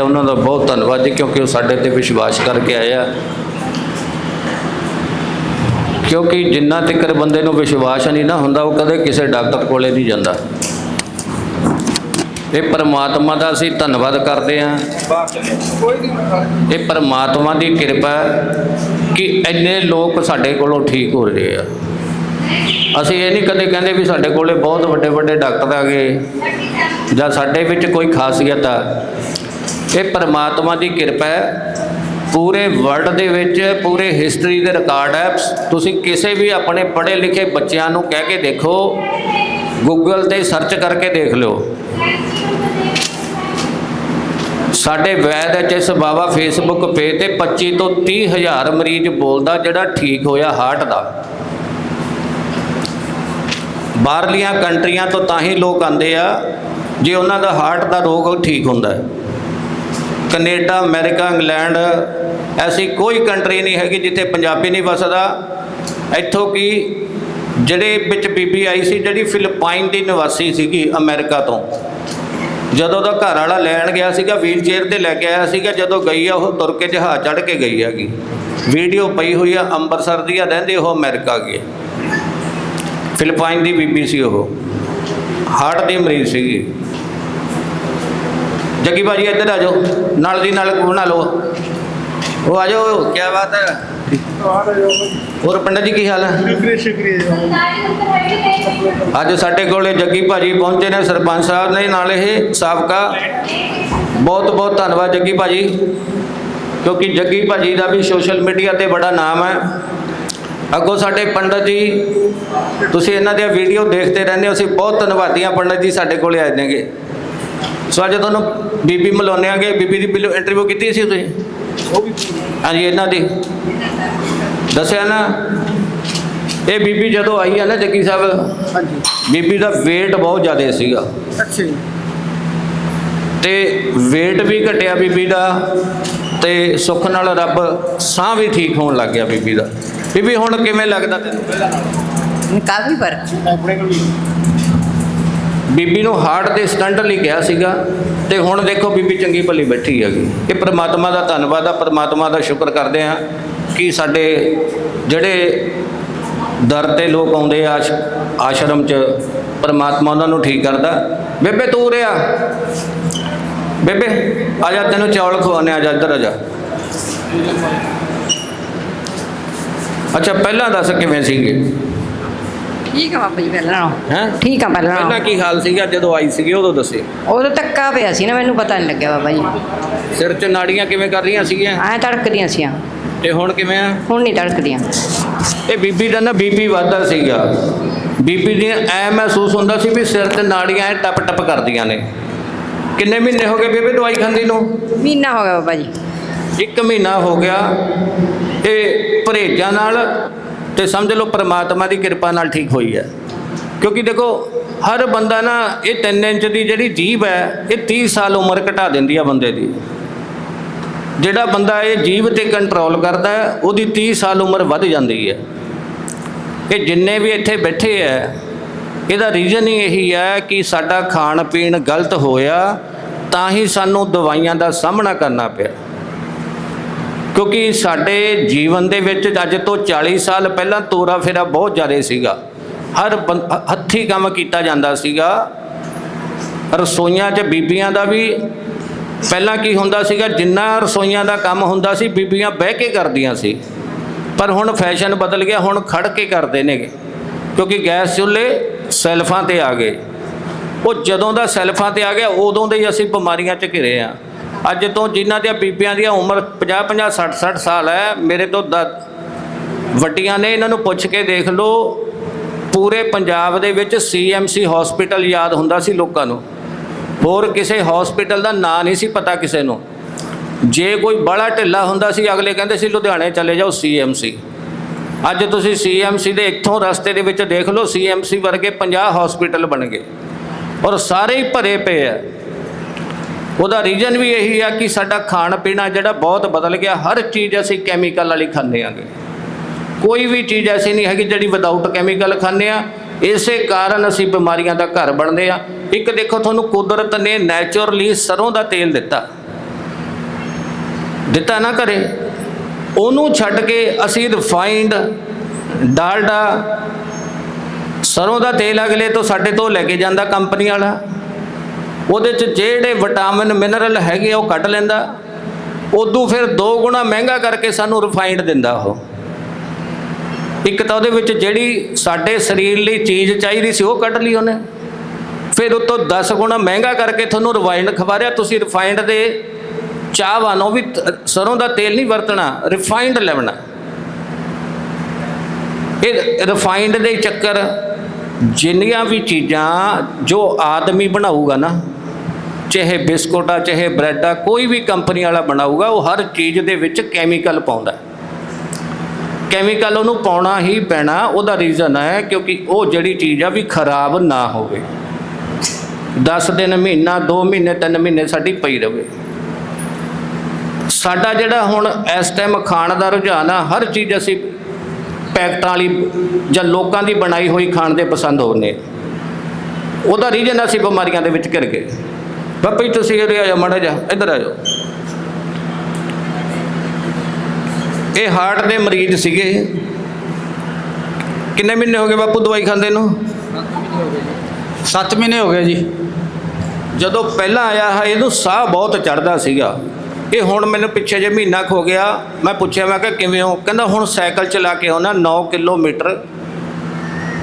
ਉਹਨਾਂ ਦਾ ਬਹੁਤ ਧੰਨਵਾਦ ਜੀ, ਕਿਉਂਕਿ ਉਹ ਸਾਡੇ ਤੇ ਵਿਸ਼ਵਾਸ ਕਰਕੇ ਆਏ ਆ। ਕਿਉਂਕਿ ਜਿੰਨਾ ਤੱਕ ਬੰਦੇ ਨੂੰ ਵਿਸ਼ਵਾਸ ਨਹੀਂ ਨਾ ਹੁੰਦਾ, ਉਹ ਕਦੇ ਕਿਸੇ ਡਾਕਟਰ ਕੋਲੇ ਨਹੀਂ ਜਾਂਦਾ। ਇਹ ਪਰਮਾਤਮਾ ਦਾ ਅਸੀਂ ਧੰਨਵਾਦ ਕਰਦੇ ਹਾਂ। ਇਹ ਪਰਮਾਤਮਾ ਦੀ ਕਿਰਪਾ ਕਿ ਇੰਨੇ ਲੋਕ ਸਾਡੇ ਕੋਲੋਂ ਠੀਕ ਹੋ ਰਹੇ ਆ। ਅਸੀਂ ਇਹ ਨਹੀਂ ਕਦੇ ਕਹਿੰਦੇ ਵੀ ਸਾਡੇ ਕੋਲੇ ਬਹੁਤ ਵੱਡੇ ਵੱਡੇ ਡਾਕਟਰ ਆ ਗਏ, ਜਾਂ ਸਾਡੇ ਵਿੱਚ ਕੋਈ ਖਾਸੀਅਤ ਆ। ਇਹ ਪਰਮਾਤਮਾ ਦੀ ਕਿਰਪਾ ਹੈ। ਪੂਰੇ ਵਰਲਡ ਦੇ ਵਿੱਚ, ਪੂਰੇ ਹਿਸਟਰੀ ਦੇ ਰਿਕਾਰਡ ਹੈ। ਤੁਸੀਂ ਕਿਸੇ ਵੀ ਆਪਣੇ ਪੜ੍ਹੇ ਲਿਖੇ ਬੱਚਿਆਂ ਨੂੰ ਕਹਿ ਕੇ ਦੇਖੋ ਗੂਗਲ ਤੇ ਸਰਚ ਕਰਕੇ ਦੇਖ ਲਿਓ। ਸਾਡੇ ਵੈਦ ਐਚ ਐਸ ਬਾਬਾ ਫੇਸਬੁੱਕ ਪੇਜ ਤੇ 25 ਤੋਂ 30 ਹਜ਼ਾਰ ਮਰੀਜ਼ ਬੋਲਦਾ ਜਿਹੜਾ ਠੀਕ ਹੋਇਆ ਹਾਰਟ ਦਾ। ਬਾਹਰਲੀਆਂ ਕੰਟਰੀਆਂ ਤੋਂ ਤਾਂ ਹੀ ਲੋਕ ਆਉਂਦੇ ਆ, ਜੇ ਉਹਨਾਂ ਦਾ ਹਾਰਟ ਦਾ ਰੋਗ ਠੀਕ ਹੁੰਦਾ ਹੈ। ਕੈਨੇਡਾ, ਅਮਰੀਕਾ, ਇੰਗਲੈਂਡ, ਐਸੀ ਕੋਈ ਕੰਟਰੀ ਨਹੀਂ ਹੈਗੀ ਜਿੱਥੇ ਪੰਜਾਬੀ ਨਹੀਂ ਵਸਦਾ ਇੱਥੋਂ ਕੀ ਜਿਹੜੇ ਵਿੱਚ ਬੀਬੀ ਆਈ ਸੀ, ਜਿਹੜੀ ਫਿਲਪਾਈਨ ਦੀ ਨਿਵਾਸੀ ਸੀਗੀ ਅਮਰੀਕਾ ਤੋਂ, ਜਦੋਂ ਦਾ ਘਰ ਵਾਲਾ ਲੈਣ ਗਿਆ ਸੀਗਾ, ਵੀਲ ਚੇਅਰ ਤੇ ਲੈ ਕੇ ਆਇਆ ਸੀਗਾ, ਜਦੋਂ ਗਈ ਆ, ਉਹ ਤੁਰ ਕੇ ਜਹਾਜ਼ ਚੜ੍ਹ ਕੇ ਗਈ ਹੈਗੀ। ਵੀਡੀਓ ਪਈ ਹੋਈ ਆ, ਅੰਮ੍ਰਿਤਸਰ ਦੀ ਆ, ਰਹਿੰਦੇ ਉਹ ਅਮਰੀਕਾ ਗਏ ਫਿਲਪਾਈਨ ਦੀ ਬੀਬੀ ਸੀ ਉਹ। ਹਾਰਟ ਦੀ ਮਰੀਜ਼ ਸੀਗੀ। ਜੱਗੀ ਭਾਜੀ, ਇੱਧਰ ਆ ਜਾਓ। ਨਾਲ ਦੀ ਨਾਲ ਬਣਾ ਲਓ। ਉਹ ਆ ਜਾਓ ਕੀ ਬਾਤ ਹੈ। ਹੋਰ ਪੰਡਤ ਜੀ, ਕੀ ਹਾਲ ਹੈ? ਸ਼ੁਕਰੀਆ ਸ਼ੁਕਰੀਆ ਅੱਜ ਸਾਡੇ ਕੋਲੇ ਜੱਗੀ ਭਾਜੀ ਪਹੁੰਚੇ ਨੇ, ਸਰਪੰਚ ਸਾਹਿਬ ਨੇ, ਨਾਲ ਇਹ ਸਾਬਕਾ। ਬਹੁਤ ਬਹੁਤ ਧੰਨਵਾਦ ਜੱਗੀ ਭਾਜੀ, ਕਿਉਂਕਿ ਜੱਗੀ ਭਾਜੀ ਦਾ ਵੀ ਸੋਸ਼ਲ ਮੀਡੀਆ ਤੇ ਬੜਾ ਨਾਮ ਹੈ। ਅੱਗੋਂ ਸਾਡੇ ਪੰਡਤ ਜੀ, ਤੁਸੀਂ ਇਹਨਾਂ ਦੀਆਂ ਵੀਡੀਓ ਦੇਖਦੇ ਰਹਿੰਦੇ ਹੋ। ਅਸੀਂ ਬਹੁਤ ਧੰਨਵਾਦੀਆਂ ਪੰਡਤ ਜੀ ਸਾਡੇ ਕੋਲੇ ਆਏ ਨੇਗੇ। ਸੋ ਅੱਜ ਤੁਹਾਨੂੰ ਬੀਬੀ ਮਲਾਉਣੇ ਆਗੇ। ਬੀਬੀ ਦੀ ਬਿਲੋ ਇੰਟਰਵਿਊ ਕੀਤੀ ਸੀ ਤੁਸੀਂ? ਉਹ ਵੀ ਹਾਂਜੀ ਇਹਨਾਂ ਦੀ। ਦੱਸਿਆ ਨਾ। ਇਹ ਬੀਬੀ ਜਦੋਂ ਆਈ ਆ ਨਾ ਜੱਗੀ ਸਾਹਿਬ ਹਾਂਜੀ। ਬੀਬੀ ਦਾ weight ਬਹੁਤ ਜ਼ਿਆਦਾ ਸੀਗਾ। ਅੱਛਾ ਜੀ। ਤੇ weight ਵੀ ਘਟਿਆ ਬੀਬੀ ਦਾ ਤੇ ਸੁੱਖ ਨਾਲ ਰੱਬ ਸਾਹ ਵੀ ਠੀਕ ਹੋਣ ਲੱਗ ਗਿਆ ਬੀਬੀ ਦਾ। ਬੀਬੀ ਹੁਣ ਕਿਵੇਂ ਲੱਗਦਾ ਤੈਨੂੰ? ਕਾਫੀ ਫ਼ਰਕ ਆਪਣੇ ਕੋਲ ਬੀਬੀ ਨੂੰ ਹਾਰਟ ਦੇ ਸਟੰਟ ਲਈ ਕਿਹਾ ਸੀਗਾ ਤੇ ਹੁਣ ਦੇਖੋ ਬੀਬੀ ਚੰਗੀ ਭਲੀ ਬੈਠੀ ਹੈਗੀ। ਇਹ ਪ੍ਰਮਾਤਮਾ ਦਾ ਧੰਨਵਾਦ ਆ, ਪ੍ਰਮਾਤਮਾ ਦਾ ਸ਼ੁਕਰ ਕਰਦੇ ਆ ਕਿ ਸਾਡੇ ਜਿਹੜੇ ਦਰ ਤੇ ਲੋਕ ਆਉਂਦੇ ਆ, ਆਸ਼- ਆਸ਼ਰਮ ਚ ਪ੍ਰਮਾਤਮਾ ਉਹਨਾਂ ਨੂੰ ਠੀਕ ਕਰਦਾ। ਬੇਬੇ ਤੂੰ ਰਿਆ ਬੇਬੇ, ਆ ਜਾ, ਤੈਨੂੰ ਚੌਲ ਖਵਾਉਣੇ ਆ ਜਾ, ਇੱਧਰ ਆ ਜਾ। ਅੱਛਾ, ਪਹਿਲਾਂ ਦੱਸ ਕਿਵੇਂ ਸੀਗੇ? ਠੀਕ ਆ ਬਾਬਾ ਜੀ ਪਹਿਲਾਂ ਹੈਂ? ਠੀਕ ਆ ਪਹਿਲਾਂ ਕੀ ਹਾਲ ਸੀਗਾ ਜਦੋਂ ਆਈ ਸੀਗੀ ਉਦੋਂ ਦੱਸੇ। ਉਦੋਂ ਧੱਕਾ ਪਿਆ ਸੀ ਨਾ ਮੈਨੂੰ ਪਤਾ ਨਹੀਂ ਲੱਗਿਆ ਬਾਬਾ ਜੀ। ਸਿਰ 'ਚ ਨਾੜੀਆਂ ਕਿਵੇਂ ਕਰ ਰਹੀਆਂ ਸੀਗੀਆਂ? ਐਂ ਤੜਕਦੀਆਂ ਸੀ ਤੇ ਹੁਣ ਕਿਵੇਂ ਆ? ਹੁਣ ਨਹੀਂ ਤੜਕਦੀਆਂ। ਇਹ ਬੀਬੀ ਦਾ ਨਾ ਬੀਪੀ ਵੱਧਦਾ ਸੀਗਾ। ਬੀਬੀ ਦੀ ਐ ਮਹਿਸੂਸ ਹੁੰਦਾ ਸੀ ਵੀ ਸਿਰ 'ਚ ਨਾੜੀਆਂ ਐ ਟਪ ਟਪ ਕਰਦੀਆਂ ਨੇ। ਕਿੰਨੇ ਮਹੀਨੇ ਹੋ ਗਏ ਬੇਬੇ ਦਵਾਈ ਖਾਂਦੀ ਨੂੰ? ਮਹੀਨਾ ਹੋ ਗਿਆ ਬਾਬਾ ਜੀ। ਇੱਕ ਮਹੀਨਾ ਹੋ ਗਿਆ। ਇਹ ਪਰਹੇਜ਼ਾਂ ਨਾਲ ਤੇ ਸਮਝ ਲਓ ਪ੍ਰਮਾਤਮਾ ਦੀ ਕਿਰਪਾ ਨਾਲ ਠੀਕ ਹੋਈ ਹੈ। ਕਿਉਂਕਿ ਦੇਖੋ, ਹਰ ਬੰਦਾ ਨਾ ਇਹ 3 ਇੰਚ ਦੀ ਜਿਹੜੀ ਜੀਭ ਹੈ, ਇਹ 30 ਸਾਲ ਉਮਰ ਘਟਾ ਦਿੰਦੀ ਆ ਬੰਦੇ ਦੀ। ਜਿਹੜਾ ਬੰਦਾ ਇਹ ਜੀਭ ਤੇ ਕੰਟਰੋਲ ਕਰਦਾ ਹੈ, ਉਹਦੀ 30 ਸਾਲ ਉਮਰ ਵੱਧ ਜਾਂਦੀ ਹੈ। ਇਹ ਜਿੰਨੇ ਵੀ ਇੱਥੇ ਬੈਠੇ ਹੈ, ਇਹਦਾ ਰੀਜ਼ਨ ਹੀ ਇਹੀ ਹੈ ਕਿ ਸਾਡਾ ਖਾਣ ਪੀਣ ਗਲਤ ਹੋਇਆ, ਤਾਂ ਹੀ ਸਾਨੂੰ ਦਵਾਈਆਂ ਦਾ ਸਾਹਮਣਾ ਕਰਨਾ ਪਿਆ। ਕਿਉਂਕਿ ਸਾਡੇ ਜੀਵਨ ਦੇ ਵਿੱਚ ਅੱਜ ਤੋਂ 40 ਸਾਲ ਪਹਿਲਾਂ ਤੋਰਾ ਫੇਰਾ ਬਹੁਤ ਜ਼ਿਆਦਾ ਸੀਗਾ। ਹਰ ਬੰ- ਹੱਥੀਂ ਕੰਮ ਕੀਤਾ ਜਾਂਦਾ ਸੀਗਾ। ਰਸੋਈਆਂ 'ਚ ਬੀਬੀਆਂ ਦਾ ਵੀ ਪਹਿਲਾਂ ਕੀ ਹੁੰਦਾ ਸੀਗਾ, ਜਿੰਨਾ ਰਸੋਈਆਂ ਦਾ ਕੰਮ ਹੁੰਦਾ ਸੀ, ਬੀਬੀਆਂ ਬਹਿ ਕੇ ਕਰਦੀਆਂ ਸੀ। ਪਰ ਹੁਣ ਫੈਸ਼ਨ ਬਦਲ ਗਿਆ, ਹੁਣ ਖੜ ਕੇ ਕਰਦੇ ਨੇ ਕਿਉਂਕਿ ਗੈਸ ਚੁੱਲ੍ਹੇ ਸੈਲਫਾਂ ਤੇ ਆ ਗਏ। ਉਹ ਜਦੋਂ ਦਾ ਸੈਲਫਾਂ ਤੇ ਆ ਗਿਆ, ਉਦੋਂ ਦੇ ਹੀ ਅਸੀਂ ਬਿਮਾਰੀਆਂ 'ਚ ਘਿਰੇ ਆ। ਅੱਜ ਤੋਂ ਜਿਨ੍ਹਾਂ ਦੀਆਂ ਬੀਬੀਆਂ ਦੀਆਂ ਉਮਰ 50 50 60 60 ਸਾਲ ਹੈ, ਮੇਰੇ ਤੋਂ ਦ- ਵੱਡੀਆਂ ਨੇ, ਇਹਨਾਂ ਨੂੰ ਪੁੱਛ ਕੇ ਦੇਖ ਲਓ। ਪੂਰੇ ਪੰਜਾਬ ਦੇ ਵਿੱਚ ਸੀਐਮਸੀ ਹਸਪੀਟਲ ਯਾਦ ਹੁੰਦਾ ਸੀ ਲੋਕਾਂ ਨੂੰ। ਹੋਰ ਕਿਸੇ ਹਸਪੀਟਲ ਦਾ ਨਾਂ ਨਹੀਂ ਸੀ ਪਤਾ ਕਿਸੇ ਨੂੰ। ਜੇ ਕੋਈ ਬੜਾ ਢਿੱਲਾ ਹੁੰਦਾ ਸੀ, ਅਗਲੇ ਕਹਿੰਦੇ ਸੀ, ਲੁਧਿਆਣੇ ਚਲੇ ਜਾਓ ਸੀਐਮਸੀ ਅੱਜ ਤੁਸੀਂ ਸੀਐਮਸੀ ਦੇ ਇੱਥੋਂ ਰਸਤੇ ਦੇ ਵਿੱਚ ਦੇਖ ਲਓ ਸੀਐਮਸੀ ਵਰਗੇ 50 ਹਸਪੀਟਲ ਬਣ ਗਏ। ਔਰ ਸਾਰੇ ਹੀ ਭਰੇ ਪਏ ਆ। ਉਹਦਾ ਰੀਜ਼ਨ ਵੀ ਇਹੀ ਆ ਕਿ ਸਾਡਾ ਖਾਣ ਪੀਣਾ ਜਿਹੜਾ ਬਹੁਤ ਬਦਲ ਗਿਆ, ਹਰ ਚੀਜ਼ ਅਸੀਂ ਕੈਮੀਕਲ ਵਾਲੀ ਖਾਂਦੇ ਆਂਗੇ। ਕੋਈ ਵੀ ਚੀਜ਼ ਐਸੀ ਨਹੀਂ ਹੈਗੀ ਜਿਹੜੀ ਵਿਦਆਊਟ ਕੈਮੀਕਲ ਖਾਂਦੇ ਆ। ਇਸੇ ਕਾਰਨ ਅਸੀਂ ਬਿਮਾਰੀਆਂ ਦਾ ਘਰ ਬਣਦੇ ਆ। ਇੱਕ ਦੇਖੋ, ਤੁਹਾਨੂੰ ਕੁਦਰਤ ਨੇ ਨੇਚਰਲੀ ਸਰੋਂ ਦਾ ਤੇਲ ਦਿੱਤਾ। ਦਿੱਤਾ ਨਾ ਕਰੇ ਉਹਨੂੰ ਛੱਡ ਕੇ ਅਸੀਂ ਰਿਫਾਈਨਡ ਡਾਲਡਾ, ਸਰੋਂ ਦਾ ਤੇਲ ਅਗਲੇ ਤੋਂ ਸਾਡੇ ਤੋਂ ਲੈ ਕੇ ਜਾਂਦਾ ਕੰਪਨੀ ਵਾਲਾ। ਉਹਦੇ ਚ ਜਿਹੜੇ ਵਿਟਾਮਿਨ ਮਿਨਰਲ ਹੈਗੇ ਆ, ਉਹ ਕੱਢ ਲੈਂਦਾ। ਉਦੋਂ ਫਿਰ ਦੋ ਗੁਣਾ ਮਹਿੰਗਾ ਕਰਕੇ ਸਾਨੂੰ ਰਿਫਾਈਨਡ ਦਿੰਦਾ ਉਹ। ਇੱਕ ਤਾਂ ਉਹਦੇ ਵਿੱਚ ਜਿਹੜੀ ਸਾਡੇ ਸਰੀਰ ਲਈ ਚੀਜ਼ ਚਾਹੀਦੀ ਸੀ, ਉਹ ਕੱਢ ਲਈ ਉਹਨੇ। ਫਿਰ ਉਤੋਂ 10 ਗੁਣਾ ਮਹਿੰਗਾ ਕਰਕੇ ਤੁਹਾਨੂੰ ਰਿਫਾਈਨਡ ਖਵਾ ਰਿਹਾ ਤੁਸੀਂ ਰਿਫਾਈਨਡ ਦੇ ਚਾਹਵਾਨ ਉਹ ਵੀ ਤ- ਸਰੋਂ ਦਾ ਤੇਲ ਨਹੀਂ ਵਰਤਣਾ ਰਿਫਾਈਨਡ ਲੈਣਾ ਇਹ ਰਿਫਾਈਨਡ ਦੇ ਚੱਕਰ। ਜਿੰਨੀਆਂ ਵੀ ਚੀਜ਼ਾਂ ਜੋ ਆਦਮੀ ਬਣਾਊਗਾ ਨਾ, ਚਾਹੇ ਬਿਸਕੁਟ ਆ, ਚਾਹੇ ਬ੍ਰੈਡ ਆ, ਕੋਈ ਵੀ ਕੰਪਨੀ ਵਾਲਾ ਬਣਾਊਗਾ, ਉਹ ਹਰ ਚੀਜ਼ ਦੇ ਵਿੱਚ ਕੈਮੀਕਲ ਪਾਉਂਦਾ। ਕੈਮੀਕਲ ਉਹਨੂੰ ਪਾਉਣਾ ਹੀ ਪੈਣਾ, ਉਹਦਾ ਰੀਜ਼ਨ ਹੈ ਕਿਉਂਕਿ ਉਹ ਜਿਹੜੀ ਚੀਜ਼ ਆ ਵੀ ਖਰਾਬ ਨਾ ਹੋਵੇ। 10 ਦਿਨ, ਮਹੀਨਾ 2 ਮਹੀਨੇ 3 ਮਹੀਨੇ ਸਾਡੀ ਪਈ ਰਵੇ। ਸਾਡਾ ਜਿਹੜਾ ਹੁਣ ਇਸ ਟਾਈਮ ਖਾਣ ਦਾ ਰੁਝਾਨ ਆ, ਹਰ ਚੀਜ਼ ਅਸੀਂ ਪੈਕਟਾਂ ਵਾਲੀ ਜਾਂ ਲੋਕਾਂ ਦੀ ਬਣਾਈ ਹੋਈ ਖਾਣ ਦੇ ਪਸੰਦ ਹੋਣੇ। ਉਹਦਾ ਰੀਜਨ ਅਸੀਂ ਬਿਮਾਰੀਆਂ ਦੇ ਵਿੱਚ ਘਿਰ ਗਏ। ਬਾਪਾ ਜੀ, ਤੁਸੀਂ ਇਹਦੇ ਆ ਜਾਓ, ਮਾੜਾ ਜਾ ਇੱਧਰ ਆ ਜਾਓ। ਇਹ ਹਾਰਟ ਦੇ ਮਰੀਜ਼ ਸੀਗੇ। ਕਿੰਨੇ ਮਹੀਨੇ ਹੋ ਗਏ ਬਾਪੂ ਦਵਾਈ ਖਾਂਦੇ ਨੂੰ? 7 ਮਹੀਨੇ ਹੋ ਗਏ ਜੀ। ਜਦੋਂ ਪਹਿਲਾਂ ਆਇਆ ਹੈ, ਇਹਨੂੰ ਸਾਹ ਬਹੁਤ ਚੜਦਾ ਸੀਗਾ। ਇਹ ਹੁਣ ਮੈਨੂੰ ਪਿੱਛੇ ਜੇ ਮਹੀਨਾ ਹੋ ਗਿਆ ਮੈਂ ਪੁੱਛਿਆ ਮੈਂ ਕਿ ਕਿਵੇਂ ਹੋ? ਕਹਿੰਦਾ ਹੁਣ ਸਾਈਕਲ ਚਲਾ ਕੇ ਆਉਣਾ 9 ਕਿਲੋਮੀਟਰ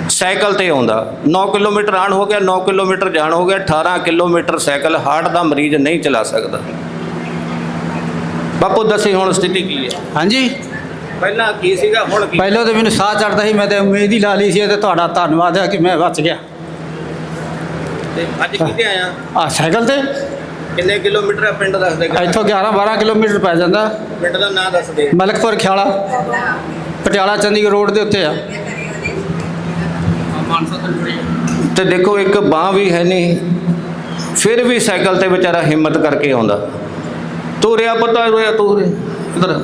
ਸਾਈਕਲ ਤੇ ਆਉਂਦਾ। 9 ਕਿਲੋਮੀਟਰ ਆਣ ਹੋ ਗਿਆ 9 ਕਿਲੋਮੀਟਰ ਜਾਣ ਹੋ ਗਿਆ 18 ਕਿਲੋਮੀਟਰ ਸਾਈਕਲ ਹਾਰਟ ਦਾ ਮਰੀਜ਼ ਨਹੀਂ ਚਲਾ ਸਕਦਾ। ਬਾਪੂ ਦੱਸੀ ਹੁਣ ਸਥਿਤੀ ਕੀ ਹੈ? ਹਾਂਜੀ। ਪਹਿਲਾਂ ਕੀ ਸੀਗਾ ਹੁਣ ਕੀ? ਪਹਿਲਾਂ ਤਾਂ ਮੈਨੂੰ ਸਾਹ ਚੜਦਾ ਸੀ ਮੈਂ ਤੇ ਉਮੀਦ ਹੀ ਲਾ ਲਈ ਸੀ ਤੇ ਤੁਹਾਡਾ ਧੰਨਵਾਦ ਹੈ ਕਿ ਮੈਂ ਬਚ ਗਿਆ। ਤੇ ਅੱਜ ਕਿੱਥੇ ਆਇਆ? ਆ ਸਾਈਕਲ ਤੇ? ਕਿੰਨੇ ਕਿਲੋਮੀਟਰ ਆ ਪਿੰਡ ਦੱਸ ਦੇ ਇੱਥੋਂ 11 12 ਕਿਲੋਮੀਟਰ ਪੈ ਜਾਂਦਾ। ਪਿੰਡ ਦਾ ਨਾਂ ਦੱਸ ਦੇ ਮਲਕਪੁਰ ਖਿਆਲਾ। ਪਟਿਆਲਾ ਚੰਡੀਗੜ੍ਹ ਰੋਡ ਦੇ ਉੱਤੇ ਆ। ਤੇ ਦੇਖੋ ਇੱਕ ਬਾਹ ਵੀ ਹੈ ਨਹੀਂ ਫਿਰ ਵੀ ਸਾਈਕਲ ਤੇ ਵਿਚਾਰਾ ਹਿੰਮਤ ਕਰਕੇ ਆਉਂਦਾ। ਤੋਰਿਆ ਪਤਾ ਰੋਇਆ ਤੋਰੇ ਇਧਰ।